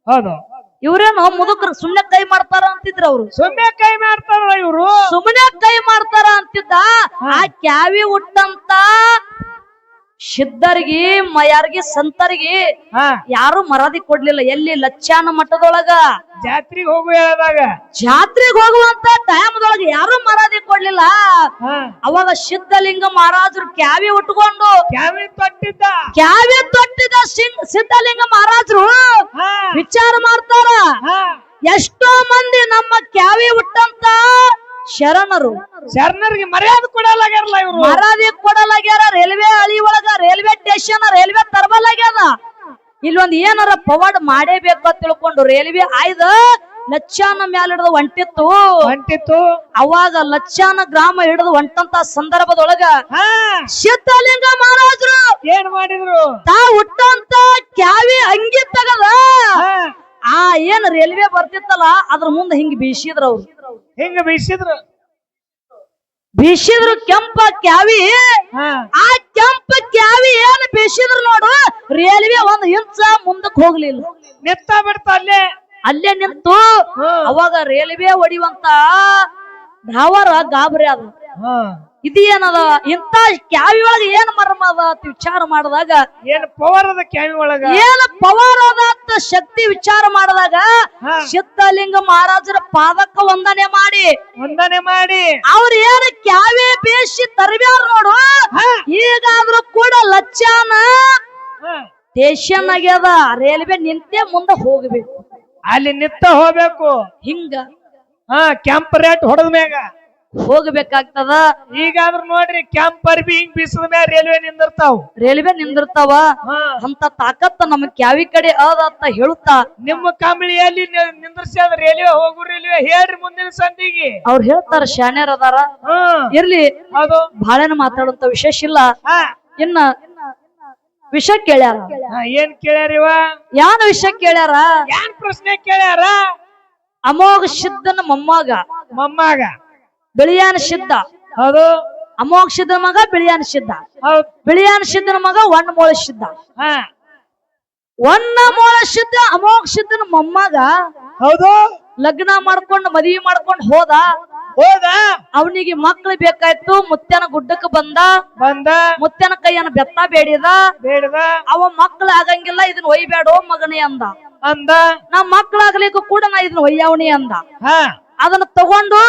ಹೌದು. ಇವ್ರೇನು ಮುದುಕರು ಸುಮ್ನೆ ಕೈ ಮಾಡ್ತಾರ ಅಂತಿದ್ರು ಅವ್ರು. ಸುಮ್ಮನೆ ಕೈ ಮಾಡ್ತಾರ ಇವ್ರು? ಸುಮ್ಮನೆ ಕೈ ಮಾಡ್ತಾರ ಅಂತಿದ್ದ. ಆ ಕ್ಯಾವಿ ಉಟ್ಟಂತ ಸಿದ್ಧರಿಗೆ ಯಾರಿಗೆ ಸಂತರಿಗೆ ಹಾ. ಯಾರು ಮರಾದಿ ಕೊಡ್ಲಿಲ್ಲ. ಎಲ್ಲಿ? ಲಚ್ಚಾನ ಮಠದೊಳಗ. ಜಾತ್ರೆಗೆ ಹೋಗು ಹೇಳಿದಾಗ. ಜಾತ್ರೆಗೆ ಹೋಗುವಂತ ಟೈಮ್ದೊಳಗ ಯಾರು ಮರದಿ ಕೊಡ್ಲಿಲ್ಲ. ಹಾ. ಅವಾಗ ಸಿದ್ಧಲಿಂಗ ಮಹಾರಾಜರು ಕ್ಯಾವಿ ಉಟ್ಕೊಂಡು ಕ್ಯಾವಿ ತೊಟ್ಟಿದ್ದ. ಕ್ಯಾವಿ ತೊಟ್ಟಿದ ಸಿಂಗ್ ಸಿದ್ಧಲಿಂಗ ಮಹಾರಾಜರು ಹಾ. ವಿಚಾರ ಮಾಡ್ತಾರ. ಹಾ. ಎಷ್ಟೋ ಮಂದಿ ನಮ್ಮ ಕ್ಯಾವಿ ಉಟ್ಟಂತ ಶರಣರು. ಶರಣರಿಗೆ ಮರ್ಯಾದೆ ಕೊಡಲಾಗ್ಯಾರಲ್ಲ ಇವರು. ಮರ್ಯಾದೆ ಕೊಡಲಾಗ್ಯಾರ ರೈಲ್ವೆ ಹಳಿ ಒಳಗ ರೈಲ್ವೆ ಸ್ಟೇಷನ್ ರೈಲ್ವೆ ತರಬಲಾಗ್ಯಾದ ಇಲ್ಲೊಂದ್ ಏನಾರ ಪವಾಡ್ ಮಾಡೇಬೇಕು ಅಂತ ತಿಳ್ಕೊಂಡು ರೈಲ್ವೆ ಆಯ್ದ ಲಚ್ಚಾನ ಮ್ಯಾಲ ಹಿಡಿದು ಹೊಂಟಿತ್ತು ಹೊಂಟಿತ್ತು ಅವಾಗ ಲಚ್ಚಾನ ಗ್ರಾಮ ಹಿಡಿದು ಹೊಂಟಂತ ಸಂದರ್ಭದೊಳಗ ಸಿದ್ಧಲಿಂಗ ಮಹಾರಾಜರು ಏನ್ ಮಾಡಿದ್ರು? ತಾ ಹುಟ್ಟಂತ ಕ್ಯಾವಿ ಅಂಗಿ ತಗದ. ಆ ಏನ್ ರೈಲ್ವೆ ಬರ್ತಿತ್ತಲ್ಲ ಅದ್ರ ಮುಂದೆ ಹಿಂಗ್ ಬೀಸಿದ್ರ ಅವ್ರು. ಹಿಂಗ ಬೀಸಿದ್ರು? ಬೀಸಿದ್ರು ಕೆಂಪ ಕ್ಯಾವಿ. ಆ ಕೆಂಪ ಕ್ಯಾವಿ ಏನ್ ಬೀಸಿದ್ರು ನೋಡು ರೈಲ್ವೆ ಒಂದ್ ಇಂಚ ಮುಂದಕ್ ಹೋಗ್ಲಿಲ್ಲ. ನಿತ್ತ ಬಿಡ್ತ ಅಲ್ಲೇ. ಅಲ್ಲೇ ನಿಂತು. ಅವಾಗ ರೈಲ್ವೆ ಹೊಡಿವಂತ ಧಾವರ ಗಾಬರಿ ಅದ ಹಾ. ಇದೇನದ? ಇಂತ ಕ್ಯಾವಿ ಒಳಗ ಏನ್ ಮರ್ಮ ಅದ ಅಂತ ವಿಚಾರ ಮಾಡಿದಾಗ ಏನ್ ಪವರ್ ಅದ ಕ್ಯಾವಿ ಒಳಗ ಏನ್ ಪವರ್ ಅದ ಅಂತ ಶಕ್ತಿ ವಿಚಾರ ಮಾಡಿದಾಗ. ಸಿದ್ಧಲಿಂಗ ಮಹಾರಾಜರ ಪಾದಕ್ಕ ವಂದನೆ ಮಾಡಿ. ವಂದನೆ ಮಾಡಿ. ಅವ್ರ ಏನ್ ಕ್ಯಾವಿ ಬೇಸಿ ತರಬ್ಯಾರ ನೋಡು. ಈಗಾದ್ರೂ ಕೂಡ ಲಚ್ಚಾನ. ಸ್ಟೇಷನ್ ಆಗ್ಯದ ರೈಲ್ವೆ ನಿಂತೆ ಮುಂದೆ ಹೋಗ್ಬೇಕು. ಅಲ್ಲಿ ನಿಂತ ಹೋಗ್ಬೇಕು. ಹಿಂಗ. ಹಾ ಕ್ಯಾಂಪ್ ರೇಟ್ ಹೊಡೆದ ಮ್ಯಾಗ. ಹೋಗ್ಬೇಕಾಗ್ತದ? ಈಗಾದ್ರೂ ನೋಡ್ರಿ ಕ್ಯಾಂಪ್ ಅರ್ಬಿ ಹಿಂಗ್ ಬೀಸದ ಮೇಲೆ ರೈಲ್ವೆ ನಿಂದಿರ್ತಾವ. ರೈಲ್ವೆ ನಿಂದಿರ್ತಾವ? ಅಂತ ತಾಕತ್ತ ನಮ್ ಕ್ಯಾವಿ ಕಡೆ ಅದ ಅಂತ ಹೇಳುತ್ತಾ? ನಿಮ್ಮ ಕಂಬಳಿಯಲ್ಲಿ ನಿಂದ್ರಸ್ಯಾದ ರೈಲ್ವೆ ಹೋಗು ರೈಲ್ವೆ ಹೇಳ್ರಿ ಮುಂದಿನ ಸಂದಿಗೆ. ಅವ್ರು ಹೇಳ್ತಾರ ಶಾಣ್ಯರ್ ಅದಾರ. ಇರ್ಲಿ ಅದು. ಬಾಳೆನ ಮಾತಾಡುವಂತ ವಿಶೇಷ ಇಲ್ಲ. ಇನ್ನ ವಿಷಯ ಕೇಳ್ಯಾರ? ಏನ್ ಕೇಳ್ಯಾರಿವ ಯಾನ್ ವಿಷಯ ಕೇಳ್ಯಾರ? ಯಾನ್ ಪ್ರಶ್ನೆ ಕೇಳ್ಯಾರ? ಅಮೋಘ ಸಿದ್ಧನ ಮೊಮ್ಮಗ. ಮೊಮ್ಮಗ. ಬಿಳಿಯಾನ ಸಿದ್ಧ ಹೌದು. ಅಮೋಕ್ಷದ ಮಗ ಬಿಳಿಯಾನ ಸಿದ್ಧ ಹೌದು. ಬಿಳಿಯಾನ ಸಿದ್ಧನ ಮಗ ಒಣ್ಣ ಮೂಲ ಸಿದ್ಧ ಹಾ. ಮೂಲ ಶುದ್ಧ ಸಿದ್ಧ ಸಿದ್ಧನ ಮೊಮ್ಮಗ ಹೌದು. ಲಗ್ನ ಮಾಡ್ಕೊಂಡು ಮದುವೆ ಮಾಡ್ಕೊಂಡು ಹೋದ. ಹೋದ. ಅವನಿಗೆ ಮಕ್ಳು ಬೇಕಾಯ್ತು ಮುತ್ತನ ಗುಡ್ಡಕ್ಕೆ ಬಂದ. ಬಂದ. ಮುತ್ತನ ಕೈಯನ್ನ ಬೆತ್ತ ಬೇಡಿದ. ಬೇಡದ. ಅವ ಮಕ್ಳು ಆಗಂಗಿಲ್ಲ ಇದನ್ನ ಒಯ್ಬೇಡೋ ಮಗನೇ ಅಂದ. ಅಂದ. ನಾ ಮಕ್ಳಾಗ್ಲಿಕ್ಕೂ ಕೂಡ ನಾ ಇದನ್ನ ಒಯ್ಯವಣಿ ಅಂದ. ಹಾ. ಅದನ್ನ ತಗೊಂಡು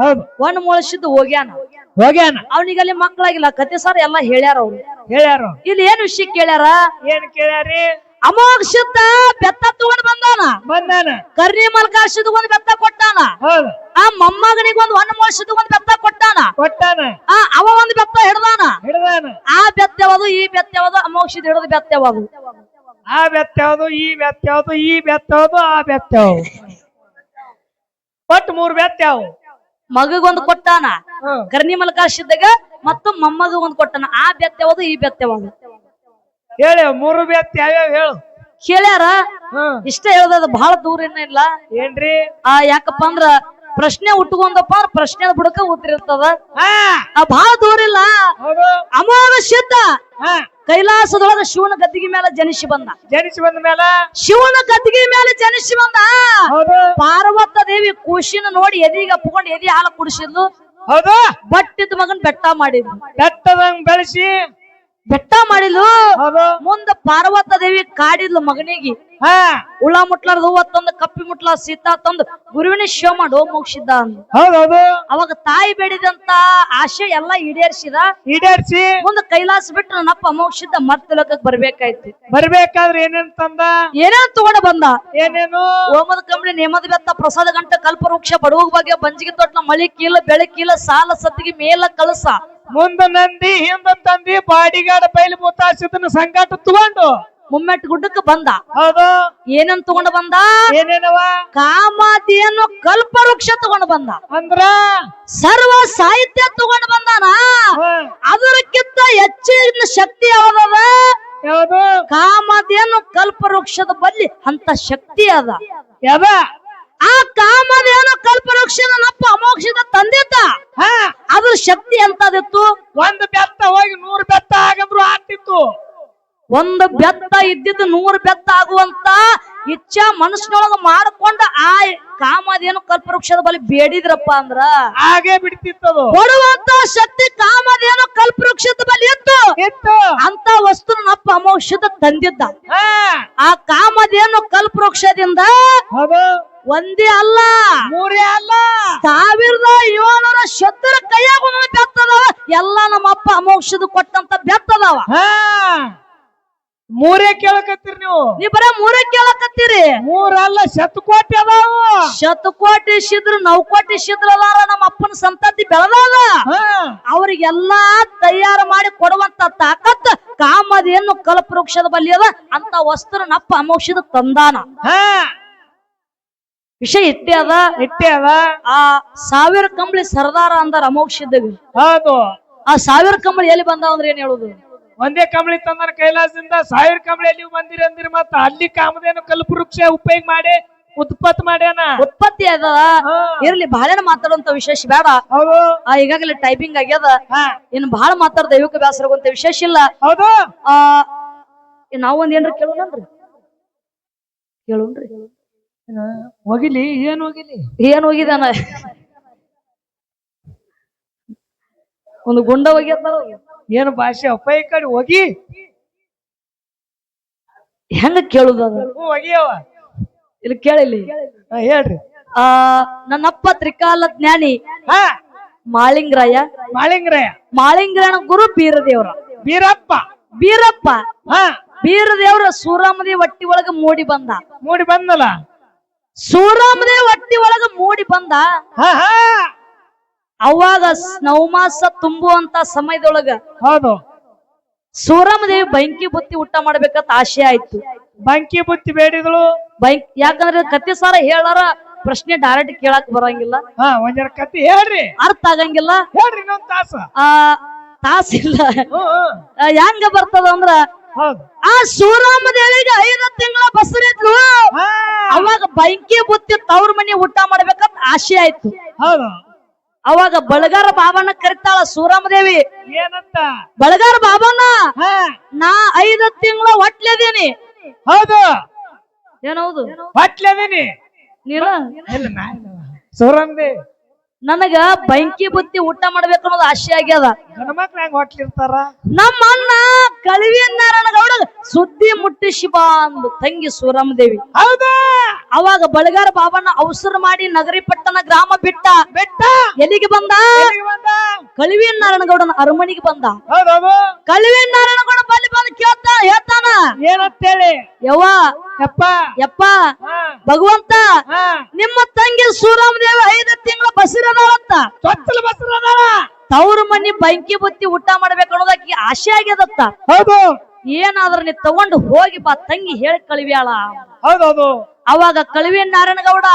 ಹೌದು. ಒಂದ್ ಮುಳಸಿದ್ದು ಹೋಗ್ಯಾನ. ಹೋಗ್ಯಾನ. ಅವನಿಗೆ ಅಲ್ಲಿ ಮಕ್ಕಳಾಗಿಲ್ಲ ಕತೆ ಸರ್ ಎಲ್ಲ ಹೇಳ್ಯಾರ ಅವ್ರು. ಹೇಳ್ಯಾರ ಇಲ್ಲಿ ಏನ್ ವಿಷಯ ಕೇಳ್ಯಾರ? ಏನ್ ಕೇಳ್ಯಾರಿ? ಅಮೋಕ್ಷದ ಬೆತ್ತ ತಗೊಂಡ್ ಬಂದಾನ. ಬಂದಾನ. ಕರ್ನಿ ಮಲ್ಕಾಶಿದ್ ಒಂದ್ ಬೆತ್ತ ಕೊಟ್ಟಾನ. ಹೌದು. ಆ ಮೊಮ್ಮಗನಿಗೆ ಒಂದ್ ಒಂದ್ ಮೋಸದ ಒಂದ್ ಬೆತ್ತ ಕೊಟ್ಟಾನ. ಕೊಟ್ಟಾನ. ಆ ಅವ ಒಂದ್ ಬೆತ್ತ ಹಿಡ್ದಾನ. ಹಿಡ್ದಾನ. ಆ ಬೆತ್ತವದು ಈ ಬೆತ್ತವದು ಅಮೋಕ್ಷದ ಹಿಡಿದ ಬೆತ್ತವದು. ಆ ಬೆತ್ತವದು ಯಾವ್ದು ಈ ಬೆತ್ತವದು ಈ ಬೆತ್ತ ಯಾವ್ದು ಆ ಬೆತ್ತವದು. ಯಾವ್ದು ಒಟ್ಟು ಮೂರ್ ಬೆತ್ತ ಯಾವು ಮಗಗೊಂದು ಕೊಟ್ಟಾನ? ಕರ್ಣಿ ಇದ್ದಾಗ ಮತ್ತು ಮೊಮ್ಮಗ ಒಂದ್ ಕೊಟ್ಟನ. ಆ ಬೆತ್ತ ಯಾವುದು ಈ ಬೆತ್ತ ಯಾವುದು? ಹೇಳಿ ಮೂರು ಬೆತ್ತ ಯಾವ್ಯಾವ ಹೇಳು. ಕೇಳ್ಯಾರ? ಇಷ್ಟ ಹೇಳ್ದ ಬಹಳ ದೂರ ಏನ ಇಲ್ಲ. ಏನ್ರಿ? ಆ ಯಾಕಪ್ಪ ಅಂದ್ರ ಪ್ರಶ್ನೆ ಉಟ್ಕೊಂಡಪ್ಪ ಪ್ರಶ್ನೆ ಬುಡಕ ಉತ್ತಿರ್ತದ ಹಾ. ಆ ಬಹಳ ದೂರ ಇಲ್ಲ. ಅಮೋಘ ಸಿದ್ಧ ಹಾ. ಕೈಲಾಸದೊಳಗ ಶಿವನ ಗದ್ದಿಗೆ ಮೇಲೆ ಜನಿಸಿ ಬಂದ. ಜನಿಸಿ ಬಂದ ಮೇಲೆ ಶಿವನ ಗದ್ದಿಗೆ ಮೇಲೆ ಜನಿಸಿ ಬಂದ. ಪಾರ್ವತ ದೇವಿ ಖುಷಿನ ನೋಡಿ ಎದಿಗೆ ಅಪ್ಕೊಂಡು ಎದಿ ಹಾಲು ಕುಡಿಸಿದ್ಲು. ಹೌದು. ಬಟ್ಟಿದ ಮಗನ್ ಬೆಟ್ಟ ಮಾಡಿದ್ಲು. ಬೆಟ್ಟದಂಗ್ ಬೆಳೆಸಿ. ಬೆಟ್ಟ ಮಾಡಿದ್ಲು. ಮುಂದ ಪಾರ್ವತ ದೇವಿ ಕಾಡಿದ್ಲು ಮಗನಿಗೆ. ಹಾ ಹುಳ ಮುಟ್ಲಾರ್ದ ಹೂವ ತಂದು ಕಪ್ಪಿ ಮುಟ್ಲ ಸೀತ ತಂದು ಗುರುವಿನ ಶಿವ ಮಾಡು ಮುಗಿಸಿದ್ದ ಹೌದೌದು. ಅವಾಗ ತಾಯಿ ಬೇಡಿದಂತ ಆಶೆ ಎಲ್ಲಾ ಈಡೇರಿಸಿದ. ಈಡೇರ್ಸಿ. ಮುಂದೆ ಕೈಲಾಸ ಬಿಟ್ಟು ನನ್ನಪ್ಪ ಮುಗಿಸಿದ್ದ ಮತ್ತೆ ಲೋಕಕ್ಕೆ ಬರ್ಬೇಕಾಯ್ತು. ಬರ್ಬೇಕಾದ್ರೆ ಏನೇನ್ ತಂದ? ಏನೇನ್ ತಗೊಂಡ ಬಂದ? ಏನೇನು? ಓಮದ ಕಂಬಳಿ ನೇಮದ ಬೆತ್ತ ಪ್ರಸಾದ ಗಂಟ ಕಲ್ಪವೃಕ್ಷ ಬಡವಗ ಬಗ್ಗೆ ಬಂಜಿಗೆ ತೊಟ್ಲ ಮಳಿ ಕೀಲ ಬೆಳೆ ಕೀಲ ಸಾಲ ಸತ್ತಿಗೆ ಮೇಲ ಕಳಸ. ಮುಂದ ನಂದಿ ಹಿಂದ ತಂದಿ ಬಾಡಿಗಾಡ ಬೈಲಿ ಮುತ್ತಾಸಿದನ ಸಂಗಾಟ ತಗೊಂಡು ಮುಮ್ಮೆಟ್ ಗುಡ್ಡಕ್ಕೆ ಬಂದ. ಹೌದು. ಏನನ್ ತಗೊಂಡ ಬಂದ? ಏನೇನವ? ಕಲ್ಪ ಕಲ್ಪವೃಕ್ಷ ತಗೊಂಡ್ ಬಂದ. ಅಂದ್ರ? ಸರ್ವ ಸಾಹಿತ್ಯ ತಗೊಂಡ್ ಬಂದಾನ? ಅದರಕ್ಕಿಂತ ಅದಕ್ಕಿಂತ ಹೆಚ್ಚಿನ ಶಕ್ತಿ ಯಾವ್ದದ? ಯಾವ್ದು? ಕಲ್ಪ ಕಲ್ಪವೃಕ್ಷದ ಬಲ್ಲಿ ಅಂತ ಶಕ್ತಿ ಅದ. ಯಾವ ಆ ಕಾಮದೇನು ಕಲ್ಪವೃಕ್ಷನ ನಪ್ಪ ಅಮೋಕ್ಷದ ತಂದಿದ್ದ. ಅದ್ರ ಶಕ್ತಿ ಎಂತದಿತ್ತು? ಒಂದ್ ಬೆತ್ತ ಹೋಗಿ ನೂರ್ ಬೆತ್ತ ಆಗಂದ್ರು ಆಗ್ತಿತ್ತು. ಒಂದು ಬೆತ್ತ ಇದ್ದಿದ್ದು ನೂರು ಬೆತ್ತ ಆಗುವಂತ ಇಚ್ಛಾ ಮನಸ್ಸಿನೊಳಗ ಮಾಡ್ಕೊಂಡ ಆ ಕಾಮಧೇನು ಕಲ್ಪವೃಕ್ಷದ ಬಳಿ ಬೇಡಿದ್ರಪ್ಪ ಅಂದ್ರ ಹಾಗೆ ಬಿಡ್ತಿತ್ತು ಕೊಡುವಂತ ಶಕ್ತಿ ಕಾಮಧೇನು ಕಲ್ಪವೃಕ್ಷದ ಬಳಿ ಇತ್ತು. ಇತ್ತು. ಅಂತ ವಸ್ತು ನಪ್ಪ ಅಮೋಕ್ಷದ ತಂದಿದ್ದ ಆ ಕಾಮಧೇನು ಕಲ್ಪವೃಕ್ಷದಿಂದ ಒಂದೇ ಅಲ್ಲ. ಮೂರೇ ಅಲ್ಲ. ಸಾವಿರದ ಏಳ್ನೂರ ಶತ್ತರ ಕೈಯಾಗ ಬೆತ್ತದ ಬೆತ್ತದವ ಎಲ್ಲ ನಮ್ಮ ಅಪ್ಪ ಅಮೋಕ್ಷದ ಕೊಟ್ಟಂತ ಬೆತ್ತದವ ಮೂರೇ ಕೇಳಕತ್ತೀರಿ ನೀವು? ನೀ ಬರ ಮೂರೇ ಕೇಳಕತ್ತೀರಿ? ಮೂರಲ್ಲ ಶತಕೋಟಿ ಅದಾವ. ಶತಕೋಟಿ ಶಿದ್ರ ನೌಕೋಟಿ ಶಿದ್ರ ಅದಾರ ನಮ್ಮ ಅಪ್ಪನ ಸಂತತಿ ಬೆಳೆದಾದ ಹಾ. ಅವ್ರಿಗೆಲ್ಲಾ ತಯಾರು ಮಾಡಿ ಕೊಡುವಂತ ತಾಕತ್ ಕಾಮದೇನು ಕಲ್ಪವೃಕ್ಷದ ಬಲಿ ಅದ. ಅಂತ ವಸ್ತ್ರ ನಪ್ಪ ಅಮೋಕ್ಷದ ತಂದಾನ. ವಿಷಯ ಇಟ್ಟೆ ಅದ. ಇಟ್ಟೆ ಅದ. ಆ ಸಾವಿರ ಕಂಬಳಿ ಸರದಾರ ಅಂದಾರ ಅಮೋಕ್ಷದ ಹೌದು. ಆ ಸಾವಿರ ಕಂಬಳಿ ಎಲ್ಲಿ ಬಂದಾವ ಅಂದ್ರೆ ಏನ್ ಹೇಳುದು? ಒಂದೇ ಕಂಬಳಿ ತಂದನ ಕೈಲಾಸದಿಂದ ಸಾವಿರ ಕಂಬಳಿ ನೀವು ಬಂದಿರಿ ಅಂದಿರಿ ಮತ್ತ ಅಲ್ಲಿ ಕಾಮಧೇನು ಕಲ್ಪವೃಕ್ಷ ಉಪಯೋಗ ಮಾಡಿ ಉತ್ಪತ್ತಿ ಮಾಡ್ಯಾನ? ಉತ್ಪತ್ತಿ ಅದ. ಇರ್ಲಿ ಬಹಳ ಮಾತಾಡುವಂತ ವಿಶೇಷ ಬೇಡ. ಹೌದು. ಆ ಈಗಾಗಲೇ ಟೈಪಿಂಗ್ ಆಗ್ಯದ. ಇನ್ ಬಹಳ ಮಾತಾಡ ದೈವಿಕ ಬ್ಯಾಸರಗುವಂತ ವಿಶೇಷ ಇಲ್ಲ. ಹೌದು. ಆ ನಾವೊಂದ್ ಏನ್ರ ಕೇಳೋಣನ್ರಿ? ಕೇಳೋಣ್ರಿ. ಹೋಗಿಲಿ? ಏನ್ ಹೋಗಿಲಿ? ಏನ್ ಹೋಗಿದಾನ ಒಂದು ಗುಂಡ ಹೋಗ್ಯದ ಏನು ಭಾಷೆ ಅಪ್ಪ ಈ ಕಡೆ ಹೋಗಿ? ಹೆಂಗ ಕೇಳುದ ಹೋಗಿಯವ ಇಲ್ಲಿ ಕೇಳಿಲಿ ಹೇಳ್ರಿ. ಆ ನನ್ನಪ್ಪ ತ್ರಿಕಾಲ ಜ್ಞಾನಿ. ಹಾ. ಮಾಳಿಂಗ್ರಾಯ. ಮಾಳಿಂಗ್ರಾಯಣ ಗುರು ಬೀರದೇವ್ರ. ಬೀರಪ್ಪ. ಬೀರಪ್ಪ. ಹಾ. ಬೀರದೇವ್ರ ಸೂರಾಮದಿ ಹೊಟ್ಟಿ ಒಳಗ ಮೂಡಿ ಬಂದ. ಮೂಡಿ ಬಂದಲ್ಲ? ಸೂರಾಮದೇ ಹೊಟ್ಟಿ ಒಳಗ ಮೂಡಿ ಬಂದ. ಹಾ ಹಾ. ಅವಾಗ ಸ್ನೌಮಾಸ ತುಂಬುವಂತ ಸಮಯದೊಳಗ ಹೌದು. ಸೂರಮದೇವಿ ಬೆಂಕಿ ಬುತ್ತಿ ಊಟ ಮಾಡ್ಬೇಕಂತ ಆಸೆ ಆಯ್ತು. ಬಂಕಿ ಬುತ್ತಿ ಬೇಡಿದಳು. ಬೈಕ್ ಯಾಕಂದ್ರೆ ಕತೆ ಸಾರ ಹೇಳಾರ ಪ್ರಶ್ನೆ ಡೈರೆಕ್ಟ್ ಕೇಳಕ್ ಬರಂಗಿಲ್ಲ. ಹಾ ಒಂದರ ಕತ್ತಿ ಹೇಳ್ರಿ. ಅರ್ಥ ಆಗಂಗಿಲ್ಲ. ಹೇಳ್ರಿ ಇನ್ನೊಂದ್ ತಾಸ. ಆ ತಾಸಿಲ್ಲ ಇಲ್ಲ. ಆ, ಹೆಂಗ ಬರ್ತದ ಅಂದ್ರ ಹೌದು. ಆ ಸೂರಾಮದೇವಿಗೆ ಐದ ತಿಂಗಳ ಬಸರಿದ್ಲು ಹಾ. ಅವಾಗ ಬೆಂಕಿ ಬುತ್ತಿ ತವ್ರ ಮನೆ ಊಟ ಮಾಡ್ಬೇಕಂತ ಆಸೆ ಆಯ್ತು. ಹೌದು. ಅವಾಗ ಬಳಗಾರ ಬಾಬನ ಕರಿತಾಳ ಸೂರಮದೇವಿ. ಏನಂತ? ಬಳಗಾರ ಬಾಬನ ಹಾ. ನಾ ಐದ ತಿಂಗಳ ಹೊಟ್ಲೆದೀನಿ ಹೌದು. ಏನೌದು ಹೊಟ್ಲದೀನಿ ನೀನು? ಸೂರಂದಿ ನನಗ ಬೆಂಕಿ ಬುತ್ತಿ ಊಟ ಮಾಡ್ಬೇಕು ಅನ್ನೋದು ಆಸೆ ಆಗ್ಯದ. ಗಣಮಕ್ಳು ಹೆಂಗ್ ಹೊಟ್ಲಿರ್ತಾರ? ನಮ್ಮ ಅಣ್ಣ ಕಳವಿ ನಾರಾಯಣಗೌಡ ಸುದ್ದಿ ಮುಟ್ಟಿ ಬಾ ಅಂದು ತಂಗಿ ಸೂರಮ್ಮದೇವಿ ಹೌದಾ? ಅವಾಗ ಬಳಗಾರ ಬಾಬಣ್ಣ ಅವಸರ ಮಾಡಿ ನಗರಿ ಪಟ್ಟಣ ಗ್ರಾಮ ಬಿಟ್ಟ. ಬಿಟ್ಟ? ಎಲ್ಲಿಗೆ ಬಂದ? ಕಳವಿ ನಾರಾಯಣಗೌಡನ ಅರಮನೆಗೆ ಬಂದ. ಕಳವಿ ನಾರಾಯಣಗೌಡ ಬಲ್ಲಿ ಬಂದು ಕೇಳ್ತಾ ಹೇಳ್ತಾನ. ಏನಂತೇಳಿ ಯವ್ವ ಯಪ್ಪ. ಯಪ್ಪ ಭಗವಂತ ನಿಮ್ಮ ತಂಗಿ ಸೂರಮ್ಮದೇವಿ ಐದು ತಿಂಗಳ ಬಸಿರದಾಳಂತ ಬಸರ ಬಸರದಾರ. ತವ್ರ ಮನಿ ಬೆಂಕಿ ಬುತ್ತಿ ಊಟ ಮಾಡ್ಬೇಕು ಅನ್ನೋದಕ್ಕೆ ಆಸೆ ಆಗ್ಯದತ್ತ. ಹೌದು. ಏನಾದ್ರ ನೀ ತಗೊಂಡು ಹೋಗಿ ಬಾ ತಂಗಿ ಹೇಳಿ ಕಳಿವ್ಯಾಳ. ಹೌದೌದು. ಅವಾಗ ಕಳಿವಿ ನಾರಾಯಣಗೌಡ.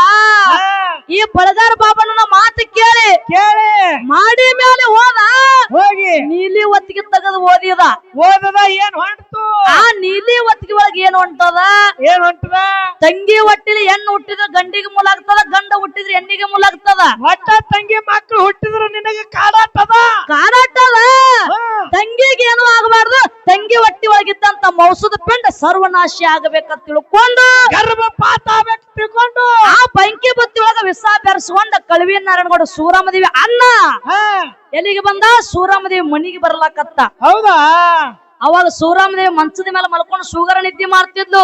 ಈ ಬಳದಾರ ಬಾಬಣ್ಣನ ಮಾತು ಕೇಳಿ. ಕೇಳಿ. ಮಾಡಿ ಮೇಲೆ ಹೋದ. ಹೋಗಿ. ನೀಲಿ ಒತ್ತಿಗೆ ತೆಗೆದು ಓದಿದ. ಓದದ ಏನ್ ಹೊಂಟು ಆ ನೀಲಿ ಒತ್ತಿಗೆ ಒಳಗೆ ಏನ್ ಹೊಂಟದ? ಏನ್ ಹೊಂಟದ? ತಂಗಿ ಒಟ್ಟಿಲಿ ಹೆಣ್ಣು ಹುಟ್ಟಿದ್ರೆ ಗಂಡಿಗೆ ಮುಲಾಗ್ತದ ಗಂಡ ಹುಟ್ಟಿದ್ರೆ ಹೆಣ್ಣಿಗೆ ಮುಲಾಗ್ತದ ಒಟ್ಟ ತಂಗಿ ಮಕ್ಕಳು ಹುಟ್ಟಿದ್ರು ನಿನಗೆ ಕಾಡಾಟದ ಕಾಡಾಟದ ತಂಗಿಗೆ ಏನು ಆಗಬಾರ್ದು. ತಂಗಿ ಹೊಟ್ಟಿ ಒಳಗಿದ್ದಂತ ಮೌಸದ ಪಿಂಡ ಸರ್ವನಾಶಿ ಆಗಬೇಕಂತ ತಿಳ್ಕೊಂಡು ಗರ್ಭಪಾತ ಆಗ್ಬೇಕು ತಿಳ್ಕೊಂಡು. ಆ ಬೆಂಕಿ ಬತ್ತಿ ಒಳಗ ವಿಷ ಬೆರೆಸ್ಕೊಂಡ ಕಳವಿ ನಾರಾಯಣಗೌಡ ಸೂರಮದೇವಿ ಅನ್ನ ಎಲ್ಲಿಗೆ ಬಂದ? ಸೂರಮದೇವಿ ಮನಿಗೆ ಬರ್ಲಾಕತ್ತ. ಹೌದಾ? ಅವಾಗ ಸೂರಮದೇವಿ ಮಂಚದ ಮೇಲೆ ಮಲ್ಕೊಂಡು ಶುಗರ್ ನಿದ್ದೆ ಮಾಡ್ತಿದ್ಲು.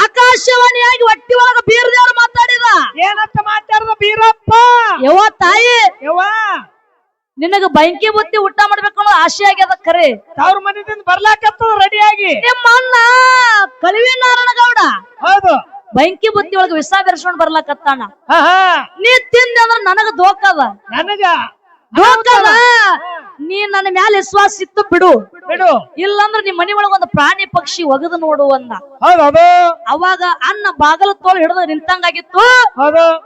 ಆಕಾಶವಾಣಿಯಾಗಿ ಹೊಟ್ಟಿ ಒಳಗ ಬೀರದೇವ್ರು ಮಾತಾಡಿದ. ಏನಂತ ಮಾತಾಡಿದ ಬೀರಪ್ಪ? ಯವ್ವ ತಾಯಿ. ಯವ್ವ. ನಿನಗ ಬೆಂಕಿ ಬುತ್ತಿ ಊಟ ಮಾಡ್ಬೇಕು ಅನ್ನೋ ಆಸೆ ಆಗ್ಯದ ಖರೆ ಅವ್ರ ಮನೆಯಿಂದ ಬರ್ಲಾಕತ್ತದ ರೆಡಿಯಾಗಿ ನಿಮ್ಮ ಅಣ್ಣ ಕಲಿವಿ ನಾರಾಯಣಗೌಡ ಹೌದು. ಬೆಂಕಿ ಬುತ್ತಿ ಒಳಗ ವಿಷ ಬೆರೆಸ್ಕೊಂಡ್ ಬರ್ಲಾಕತ್ತಾನ. ನೀ ತಿಂದೆ ಅಂದ್ರ ನನಗ ದೋಕದ ನನಗ? ದೋಕದ ನೀ ನನ್ನ ಮ್ಯಾಲ ವಿಶ್ವಾಸ ಇತ್ತು ಬಿಡು. ಬಿಡು. ಇಲ್ಲಂದ್ರ ನಿಮ್ ಮನಿ ಒಳಗ ಒಂದು ಪ್ರಾಣಿ ಪಕ್ಷಿ ಒಗದು ನೋಡು ಅಂದ. ಹೌದೌದು ಅವಾಗ ಅನ್ನ ಬಾಗಲ ತೋಲ್ ಹಿಡಿದು ನಿಂತಂಗಾಗಿತ್ತು.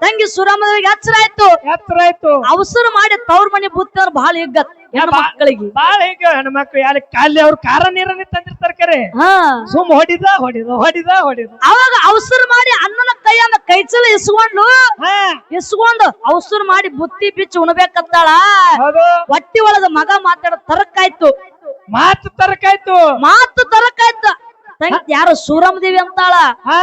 ತಂಗಿ ಸುರಾಮದೇವಿಗೆ ಎಚ್ಚರ ಆಯ್ತು ಎಚ್ಚರ ಆಯ್ತು ಅವಸರ ಮಾಡಿ ತವ್ರ ಮನಿ ಬುತ್ತಿ ಬಹಳ ಹಿಗ್ಗತ್. ಮಕ್ಕಳಿಗೆ. ಬಾಳ ಈಗ ಹೆಣ್ಮಕ್ಳು ಯಾರ ಕಾಲಿ ಅವ್ರ ಕಾರ ನೀರನ್ನೇ ತಂದಿರ್ತಾರ ಕರೆ. ಹಾ. ಸುಮ್ ಹೊಡಿದ ಹೊಡಿದ ಹೊಡಿದ ಹೊಡಿದ. ಅವಾಗ ಅವಸರ ಮಾಡಿ ಅನ್ನನ ಕೈಯನ್ನ ಕೈಚಲ ಇಸ್ಕೊಂಡು ಹಾ. ಇಸ್ಕೊಂಡು ಅವಸರ ಮಾಡಿ ಬುತ್ತಿ ಬಿಚ್ಚಿ ಉಣಬೇಕಂತಾಳ ಹೊಟ್ಟಿ ಒಳಗ ಮಗ ಮಾತಾಡ ತರಕಾಯ್ತು. ಮಾತು ತರಕಾಯ್ತು. ಮಾತು ತರಕಾಯ್ತು. ಯಾರು ಯಾರು ಸೂರಮದೇವಿ ಅಂತಾಳ? ಹಾ.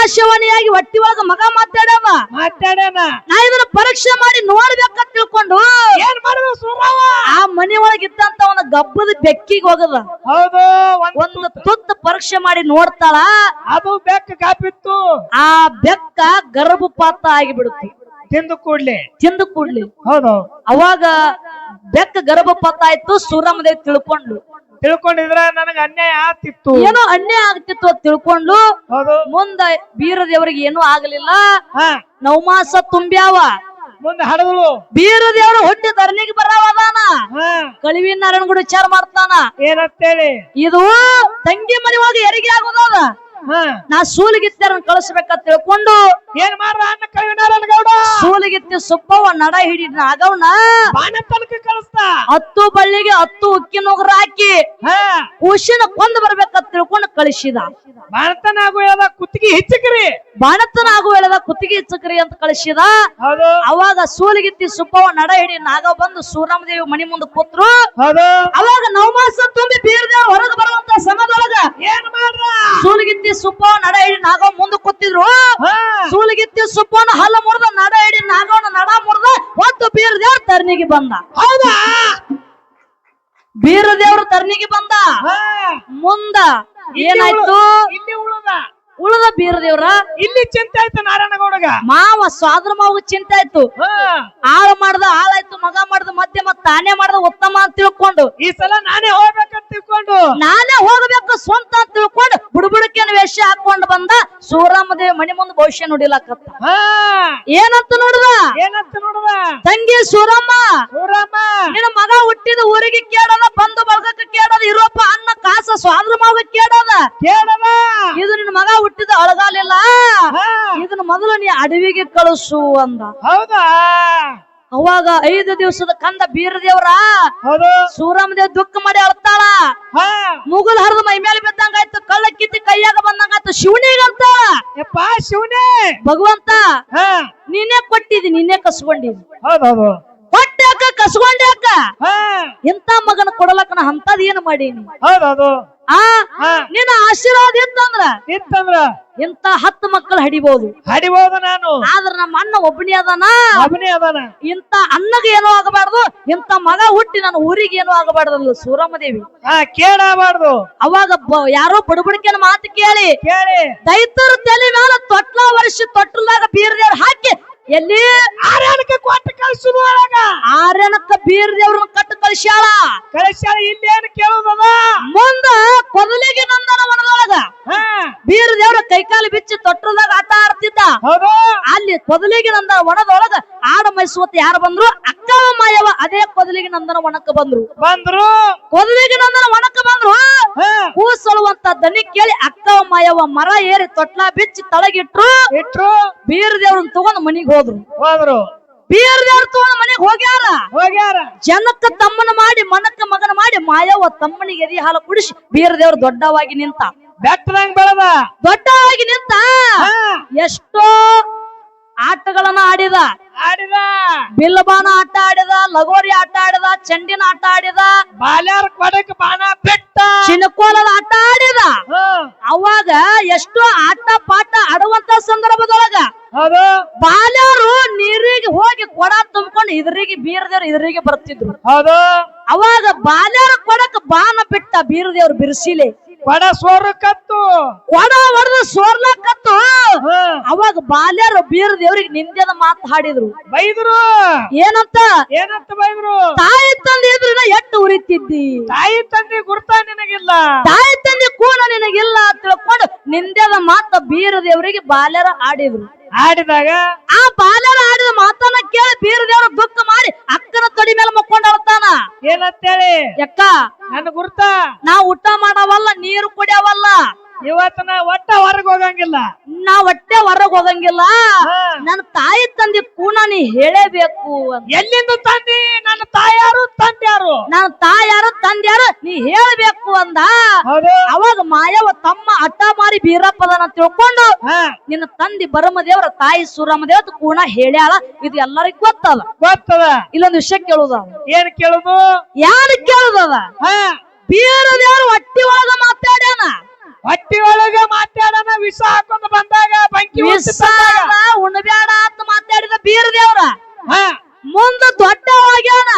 ಆಕಾಶವಾಣಿಯಾಗಿ ಹೊಟ್ಟಿ ಒಳಗ ಮಗ ಮಾತಾಡ್ಯಾವ ಮಾತಾಡ್ಯಾನ ನಾ ಇದನ್ನ ಪರೀಕ್ಷೆ ಮಾಡಿ ನೋಡ್ಬೇಕಂತ ತಿಳ್ಕೊಂಡು. ಏನ್ ಮಾಡುದು ಸೂರವ ಆ ಮನೆ ಒಳಗಿದ್ದಂತ ಅವನ ಗಬ್ಬದ ಬೆಕ್ಕಿಗೆ ಹೋಗದ. ಹೌದು ಒಂದ್ ಒಂದು ತುತ್ತ. ಪರೀಕ್ಷೆ ಮಾಡಿ ನೋಡ್ತಾಳ. ಅದು ಬೆಕ್ಕ ಕಾಪಿತ್ತು. ಆ ಬೆಕ್ಕ ಗರ್ಭಪಾತ ಆಗಿಬಿಡುತ್ತೆ ತಿಂದು ಕೂಡ್ಲಿ. ತಿಂದು ಕೂಡ್ಲಿ. ಹೌದು. ಅವಾಗ ಬೆಕ್ಕ ಗರ್ಭಪಾತ ಆಯ್ತು ಸೂರಮದೇವ್ ತಿಳ್ಕೊಂಡು ತಿಳ್ಕೊಂಡಿದ್ರ ನನಗ ಅನ್ಯಾಯ ಆಗ್ತಿತ್ತು. ಏನೋ ಅನ್ಯಾಯ ಆಗ್ತಿತ್ತು ಅಂತ ತಿಳ್ಕೊಂಡು ಹೌದು. ಮುಂದ ಬೀರದೇವರಿಗೆ ಏನೂ ಆಗಲಿಲ್ಲ. ಹಾ. ನವಮಾಸ ತುಂಬ್ಯಾವ. ಮುಂದೆ ಹಡದಳು ಬೀರದೇವರು ಹುಟ್ಟಿ ಧರಣಿಗೆ ಬರವಾದಾನ ಹಾ. ಕಳಿವಿ ನಾರಾಯಣಗುಡಿ ವಿಚಾರ ಮಾಡ್ತಾನ. ಏನಂತೇಳಿ? ಇದು ತಂಗಿ ಮನೆ ಒಳಗೆ ಹೆರಿಗೆ ಆಗೋದದ ಹಾ ನಾ ಸೂಲಿಗಿತ್ತರನ್ನ ಕಳಿಸ್ಬೇಕಂತ ತಿಳ್ಕೊಂಡು ಏನ್ ಮಾಡ್ರ ಅಣ್ಣ ಕವಿನಾರಾಯಣ ಗೌಡ? ಸೂಲಿಗಿತ್ತಿ ಸುಬ್ಬವ್ವ ನಡ ಹಿಡಿ ನಾಗವ್ನ ಬಾಣತನಕ ಕಳಿಸ್ತಾ. ಹತ್ತು ಬಳ್ಳಿಗೆ ಹತ್ತು ಉಕ್ಕಿನ ಉಗುರ ಹಾಕಿ ಹಾ. ಕೊಂದ್ ಕೊಂದು ಬರ್ಬೇಕಂತ ತಿಳ್ಕೊಂಡು ಕಳಿಸಿದ. ಬಾಣತನ ಆಗುವ ಕುತ್ತಿಗೆ ಹೆಚ್ಚಕ್ರಿ. ಬಾಣತನ ಆಗುವ ವೇಳೆದ ಕುತ್ತಿಗೆ ಹೆಚ್ಚಕ್ರಿ ಅಂತ ಕಳಿಸಿದ. ಅವಾಗ ಸೂಲಿಗಿತ್ತಿ ಸುಬ್ಬವ್ವ ನಡ ಹಿಡಿ ನಾಗ ಬಂದು ಸೂರಮದೇವಿ ಮನಿ ಮುಂದೆ ಕೂತ್ರು. ಅವಾಗ ನವಮಾಸ ತುಂಬಿ ಬೀರ್ದೇವ್ ಹೊರಗೆ ಬರುವಂತ ಸಮಯದೊಳಗ ಏನ್ ಮಾಡ್ರ? ಸೂಲಿಗಿತ್ತಿ ಸುಬ್ಬವ್ವ ನಡ ಹಿಡಿ ನಾಗವ್ ಮುಂದ ಕೂತಿದ್ರು. ಸೂಲಿಗಿತ್ತಿ ಸುಬ್ಬವನ ಹಲ್ಲ ಮುರಿದ ನಡ ಹಿಡಿ ನಾಗವನ ನಡ ಮುರಿದ ಒಂದು ಬೀರದೇವ್ ತರ್ನಿಗೆ ಬಂದ. ಹೌದಾ? ಬೀರದೇವ್ರ ತರ್ನಿಗೆ ಬಂದ. ಮುಂದ ಏನಾಯ್ತು? ಇಲ್ಲಿ ಉಳುದ. ಉಳಿದ ಬೀರದೇವ್ರ ಇಲ್ಲಿ ಚಿಂತೆ ಆಯ್ತು ನಾರಾಯಣ ಗೌಡಗ. ಮಾವ ಸ್ವಾದ್ರ ಮಾವ ಚಿಂತೆ ಆಯ್ತು. ಹಾ. ಆಳ ಮಾಡ್ದ ಹಾಳಾಯ್ತು ಮಗ ಮಾಡ್ದ ಮತ್ತೆ ಮತ್ತ ತಾನೇ ಮಾಡ್ದ ಉತ್ತಮ ಅಂತ ತಿಳ್ಕೊಂಡು. ಈ ಸಲ ನಾನೇ ಹೋಗ್ಬೇಕಂತ ತಿಳ್ಕೊಂಡು. ನಾನೇ ಹೋಗ್ಬೇಕು ಸ್ವಂತ ಅಂತ ತಿಳ್ಕೊಂಡು ಬುಡ್ಬುಡಕೇನ ವೇಷ ಹಾಕೊಂಡು ಬಂದ ಸೂರಮ್ಮದೇವಿ ಮನಿ ಮುಂದೆ ಭವಿಷ್ಯ ನುಡಿಲಕತ್ತ. ಏನಂತ ನೋಡ್ದ? ಏನಂತ ನೋಡ್ದ? ತಂಗಿ ಸೂರಮ್ಮ ಸೂರಮ್ಮ ನಿನ್ನ ಮಗ ಹುಟ್ಟಿದ ಊರಿಗೆ ಕೇಳದ ಬಂದು ಬಳಗಕ್ಕೆ ಕೇಳದ ಇರೋಪ್ಪ ಅನ್ನ ಕಾಸ ಸ್ವಾದ್ರ ಮಾವ ಕೇಳದ. ಕೇಳದ. ಇದು ನಿನ್ನ ಮಗ ಹುಟ್ಟಿದ ಅಳಗಾಲಿಲ್ಲ. ಇದನ್ನ ಮೊದಲು ನೀ ಅಡವಿಗೆ ಕಳಿಸು ಅಂದ. ಹೌದಾ? ಅವಾಗ ಐದು ದಿವಸದ ಕಂದ ಬೀರದೇವ್ರ ಹೌದು. ಸೂರಮ್ಮದೇವ್ ದುಃಖ ಮಾಡಿ ಅಳ್ತಾಳ. ಹಾ. ಮುಗುಲ್ ಹರಿದು ಮೈ ಮೇಲೆ ಬಿದ್ದಂಗಾಯ್ತು ಕಳ್ಳ ಕಿತ್ತಿ ಕೈಯಾಗ ಬಂದಂಗಾಯ್ತು ಶಿವನಿಗಂತ. ಯಪ್ಪ ಶಿವನೇ. ಭಗವಂತ ನಿನ್ನೆ ನೀನೇ ಕೊಟ್ಟಿದಿ ನೀನೇ ಕಸ್ಕೊಂಡಿದಿ ಹೌದೌದು ಕೊಟ್ಟ್ಯಾಕ ಕಸ್ಕೊಂಡ್ಯಾಕ ಇಂಥ ಮಗನ ಕೊಡಲಕ್ಕ ನಾ ಅಂತದ್ ಏನ್ ಮಾಡೀನಿ? ಹೌದೌದು ಆ ನಿನ್ನ ಆಶೀರ್ವಾದ ಇತ್ತಂದ್ರ? ಇತ್ತಂದ್ರ? ಇಂತ ಹತ್ತು ಮಕ್ಕಳು ಹಡಿಬಹುದು ಹಡಿಬಹುದು ನಾನು. ಆದ್ರ ನಮ್ಮ ಅಣ್ಣ ಒಬ್ಬನೇ ಅದಾನ. ಒಬ್ಬನೇ ಅದಾನ. ಇಂತ ಅನ್ನಗ ಏನೋ ಆಗಬಾರ್ದು ಇಂತ ಮಗ ಹುಟ್ಟಿ ನನ್ನ ಊರಿಗೆ ಏನೋ ಆಗಬಾರ್ದಲ್ಲ ಸೂರಮ್ಮದೇವಿ. ಕೇಳಬಾರ್ದು. ಅವಾಗ ಯಾರೋ ಬಡಬಡಿಕೆನ ಮಾತು ಕೇಳಿ ಕೇಳಿ. ದೈತರು ತಲೆ ಮೇಲೆ ತೊಟ್ಲ ವರ್ಷ ತೊಟ್ಲದಾಗ ಬೀರ್ದೇವ್ರ ಹಾಕಿ ಎಲ್ಲಿ? ಆರಣಕ್ಕೆ ಕೊಟ್ಟು ಕಳಿಸುದು ಒಳಗ ಆರ್ಯನಕ್ಕ ಬೀರ್ದೇವ್ರನ್ನ ಕಟ್ಟು ಕಳಿಸ್ಯಾಳ. ಕಳಿಸ್ಯಾಳ ಇಲ್ಲೇನು ಕೇಳುದದ ಮುಂದ ಕೊದಲಿಗೆ ನಂದನ ವನದೊಳಗ ಹಾ. ಬೀರ್ದೇವ್ರ ಕೈಕಾಲು ಬಿಚ್ಚಿ ತೊಟ್ಟದಾಗ ಆಟ ಆಡ್ತಿದ್ದ. ಅಲ್ಲಿ ಕೊದಲಿಗೆ ನಂದನ ವನದೊಳಗ ಆಡ ಮೈಸುವತ್ತ ಯಾರು ಬಂದ್ರು? ಅಕ್ಕವ ಮಾಯವ ಅದೇ ಕೊದಲಿಗೆ ನಂದನ ವನಕ್ಕ ಬಂದ್ರು. ಬಂದ್ರು. ಕೊದಲಿಗೆ ನಂದನ ವನಕ್ಕ ಬಂದ್ರು. ಹಾ. ಕೂಸಳುವಂತ ದನಿ ಕೇಳಿ ಅಕ್ಕವ ಮಾಯವ ಮರ ಏರಿ ತೊಟ್ಲ ಬಿಚ್ಚಿ ತಳಗಿಟ್ರು. ಇಟ್ರು. ಬೀರ್ ದೇವ್ರನ್ನ ತಗೊಂಡ್ ಮನಿಗ್ ಹೋದ್ರು. ಹೋದ್ರು. ಬೀರ್ ದೇವ್ರ ತಗೊಂಡ್ ಮನಿಗ್ ಹೋಗ್ಯಾರ. ಹೋಗ್ಯಾರ. ಜನಕ್ಕ ತಮ್ಮನ ಮಾಡಿ ಮನಕ್ಕ ಮಗನ ಮಾಡಿ ಮಾಯವ ತಮ್ಮನಿಗೆ ಎದಿ ಹಾಲು ಕುಡಿಸಿ ಬೀರ್ ದೇವ್ರ ದೊಡ್ಡವಾಗಿ ನಿಂತ. ಬೆಟ್ಟದಂಗ್ ಬೆಳದ. ದೊಡ್ಡವಾಗಿ ನಿಂತ. ಎಷ್ಟೋ ಆಟಗಳನ್ನ ಆಡಿದ. ಆಡಿದ. ಬಿಲ್ಲಬಾನ ಆಟ ಆಡಿದ ಲಗೋರಿ ಆಟ ಆಡಿದ ಚಂಡಿನ ಆಟ ಆಡಿದ. ಬಾಲ್ಯಾರ ಕೊಡಕ್ ಬಾಣ ಬೆಟ್ಟ. ಚಿನಕೋಲದ ಆಟ ಆಡಿದ. ಅವಾಗ ಎಷ್ಟೋ ಆಟ ಪಾಠ ಆಡುವಂತ ಸಂದರ್ಭದೊಳಗ ಹೌದು. ಬಾಲ್ಯರು ನೀರಿಗೆ ಹೋಗಿ ಕೊಡ ತುಂಬಿಕೊಂಡು ಇದ್ರಿಗೆ ಬೀರದೇವ್ರು ಇದ್ರಿಗೆ ಬರ್ತಿದ್ರು. ಹೌದು. ಅವಾಗ ಬಾಲ್ಯರ ಕೊಡಕ್ ಬಾಣ ಬಿಟ್ಟ ಬೀರದೇವ್ರು ಬಿರ್ಸಿಲೆ. ಕೊಡ ಸೋರಕತ್ತು ಕೊಡ ಹೊಡೆದು ಸೋರ್ಲಕ್ಕತ್ತು ಕತ್ತು. ಅವಾಗ ಬಾಲ್ಯರು ಬೀರದೇವ್ರಿಗೆ ನಿಂದೆದ ಮಾತು ಹಾಡಿದ್ರು. ಬೈದ್ರು. ಏನಂತ? ಏನಂತ ಬೈದ್ರು? ತಾಯಿ ತಂದೆ ಇದ್ರಿನ ಎಟ್ಟು ಉರಿತಿದ್ದಿ? ತಾಯಿ ತಂದೆ ಗುರ್ತ ನಿನಗಿಲ್ಲ. ತಾಯಿ ತಂದೆ ಕೂನ ನಿನಗಿಲ್ಲ ಅಂತ ತಿಳ್ಕೊಂಡು ನಿಂದೆದ ಮಾತ ಬೀರದೇವರಿಗೆ ಬಾಲ್ಯರ ಆಡಿದ್ರು ಆಡಿದಾಗ ಆ ಬಾಲ ಆಡಿದ ಮಾತನ್ನ ಕೇಳಿ ಬೀರದೇವ್ರ ದುಃಖ ಮಾಡಿ ಅಕ್ಕನ ತೊಡಿ ಮೇಲೆ ಮಕ್ಕೊಂಡ್ ಅಳ್ತಾನ. ಏನಂತೇಳಿ? ಯಕ್ಕ ನನ್ನ ಗುರ್ತ? ನಾ ಊಟ ಮಾಡವಲ್ಲ ನೀರು ಕುಡಿಯವಲ್ಲ. ಇವತ್ತ ನಾ ಒಟ್ಟ ಹೊರಗ್ ಹೋಗಂಗಿಲ್ಲ. ನಾ ಒಟ್ಟೆ ಹೊರಗ್ ಹೋಗಂಗಿಲ್ಲ. ನನ್ನ ತಾಯಿ ತಂದೆ ಕೂನ ನೀ ಹೇಳೇಬೇಕು ಎಲ್ಲಿಂದ ತಂದಿ? ನನ್ನ ತಾಯಾರು ತಂದ್ಯಾರು? ನನ್ನ ತಾಯಾರು ತಂದ್ಯಾರು ನೀ ಹೇಳಬೇಕು ಅಂದ. ಅವಾಗ ಮಾಯವ ತಮ್ಮ ಅಟ್ಟ ಮಾರಿ ಬೀರಪ್ಪದನ್ನ ತಿಳ್ಕೊಂಡು ನಿನ್ನ ತಂದಿ ಬರಮದೇವ್ರ ತಾಯಿ ಸುರಮದೇವತ ಕೂಣ ಹೇಳ್ಯಾಳ. ಇದು ಎಲ್ಲರಿಗೂ ಗೊತ್ತದ. ಗೊತ್ತದ. ಇಲ್ಲೊಂದು ವಿಷಯ ಕೇಳುದ ಏನ್ ಕೇಳುದು? ಯಾರು ಕೇಳುದದ? ಬೀರದೇವ್ರ ಹೊಟ್ಟಿ ಒಳಗ ಮಾತಾಡ್ಯಾನ. ಹೊಟ್ಟಿ ಒಳಗ ಮಾತಾಡೋಣ ವಿಷ ಹಾಕೊಂಡ್ ಬಂದಾಗ ಬಂಕಿ. ವಿಸಾರ ಅಂತ ಮಾತಾಡಿದ ಬೀರದೇವ್ರ. ಹಾ. ಮುಂದ ದೊಡ್ಡ ಹೋಗ್ಯಾನ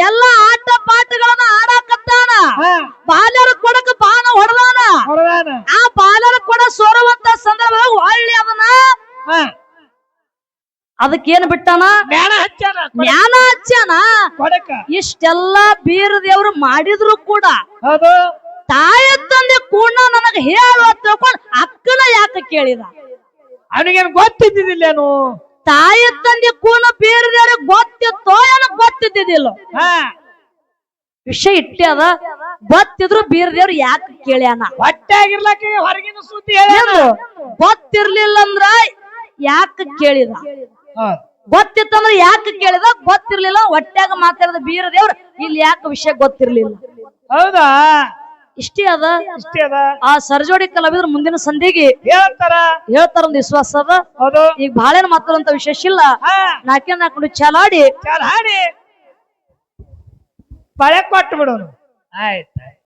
ಎಲ್ಲ ಆಟ ಪಾಠಗಳನ್ನ ಆಡಾಕತ್ತಾನ. ಬಾಲ್ಯರ ಕೊಡಕ ಬಾಣ ಹೊಡೆದಾನ. ಆ ಬಾಲ್ಯರ ಕೊಡ ಸೋರುವಂತ ಸಂದರ್ಭದಾಗ ಒಳ್ಳೆ ಅದನ್ನ ಅದಕ್ಕೇನ್ ಬಿಟ್ಟಾನ? ಜ್ಞಾನ ಹಚ್ಚಾನ ಕೊಡಕ. ಇಷ್ಟೆಲ್ಲಾ ಬೀರದೇವ್ರು ಮಾಡಿದ್ರು ಕೂಡ. ತಾಯಿ ತಂದೆ ಕೂಡ ನನಗೆ ಹೇಳು ಅಂತ ತಿಳ್ಕೊಂಡು ಅಕ್ಕನ ಯಾಕೆ ಕೇಳಿದ? ಅವನಿಗೇನು ಗೊತ್ತಿದ್ದಿಲ್ಲೇನು ತಾಯಿ ತಂದೆ ಕೂಡ ಬೇರೆ ಗೊತ್ತಿತ್ತೋ ಏನೋ ಗೊತ್ತಿದ್ದಿದ್ದಿಲ್ಲ? ಹಾ. ವಿಷಯ ಇಟ್ಟೆ ಅದ. ಗೊತ್ತಿದ್ರು ಬೀರದೇವ್ರು ಯಾಕೆ ಕೇಳ್ಯಾನ? ಹೊರಗಿನ ಸುದ್ದಿ? ಗೊತ್ತಿರ್ಲಿಲ್ಲ ಅಂದ್ರ ಯಾಕೆ ಕೇಳಿದ. ಗೊತ್ತಿತ್ತಂದ್ರ ಯಾಕೆ ಕೇಳಿದ? ಗೊತ್ತಿರ್ಲಿಲ್ಲ ಹೊಟ್ಯಾಗ ಮಾತಾಡಿದ ಬೀರದೇವ್ರು ಇಲ್ಲಿ ಯಾಕೆ ವಿಷಯ ಗೊತ್ತಿರ್ಲಿಲ್ಲ? ಹೌದಾ? ಇಷ್ಟೇ ಅದ? ಇಷ್ಟೇ ಅದ. ಆ ಸರ್ಜೋಡಿ ಕಲಾವಿದ್ರ ಮುಂದಿನ ಸಂಧಿಗೆ ಹೇಳ್ತಾರ. ಹೇಳ್ತಾರ ಒಂದು ವಿಶ್ವಾಸ ಅದ? ಹೌದು. ಈಗ ಬಾಳೆನ ಮಾತಾಡುವಂತ ವಿಶೇಷ ಇಲ್ಲ. ಹಾ. ಹಾಕೊಂಡು ಚಾಲಾಡಿ. ಚಾಲ ಹಾಡಿ ಬಳೆ ಕೊಟ್ಟು ಬಿಡೋನು ಆಯ್ತು.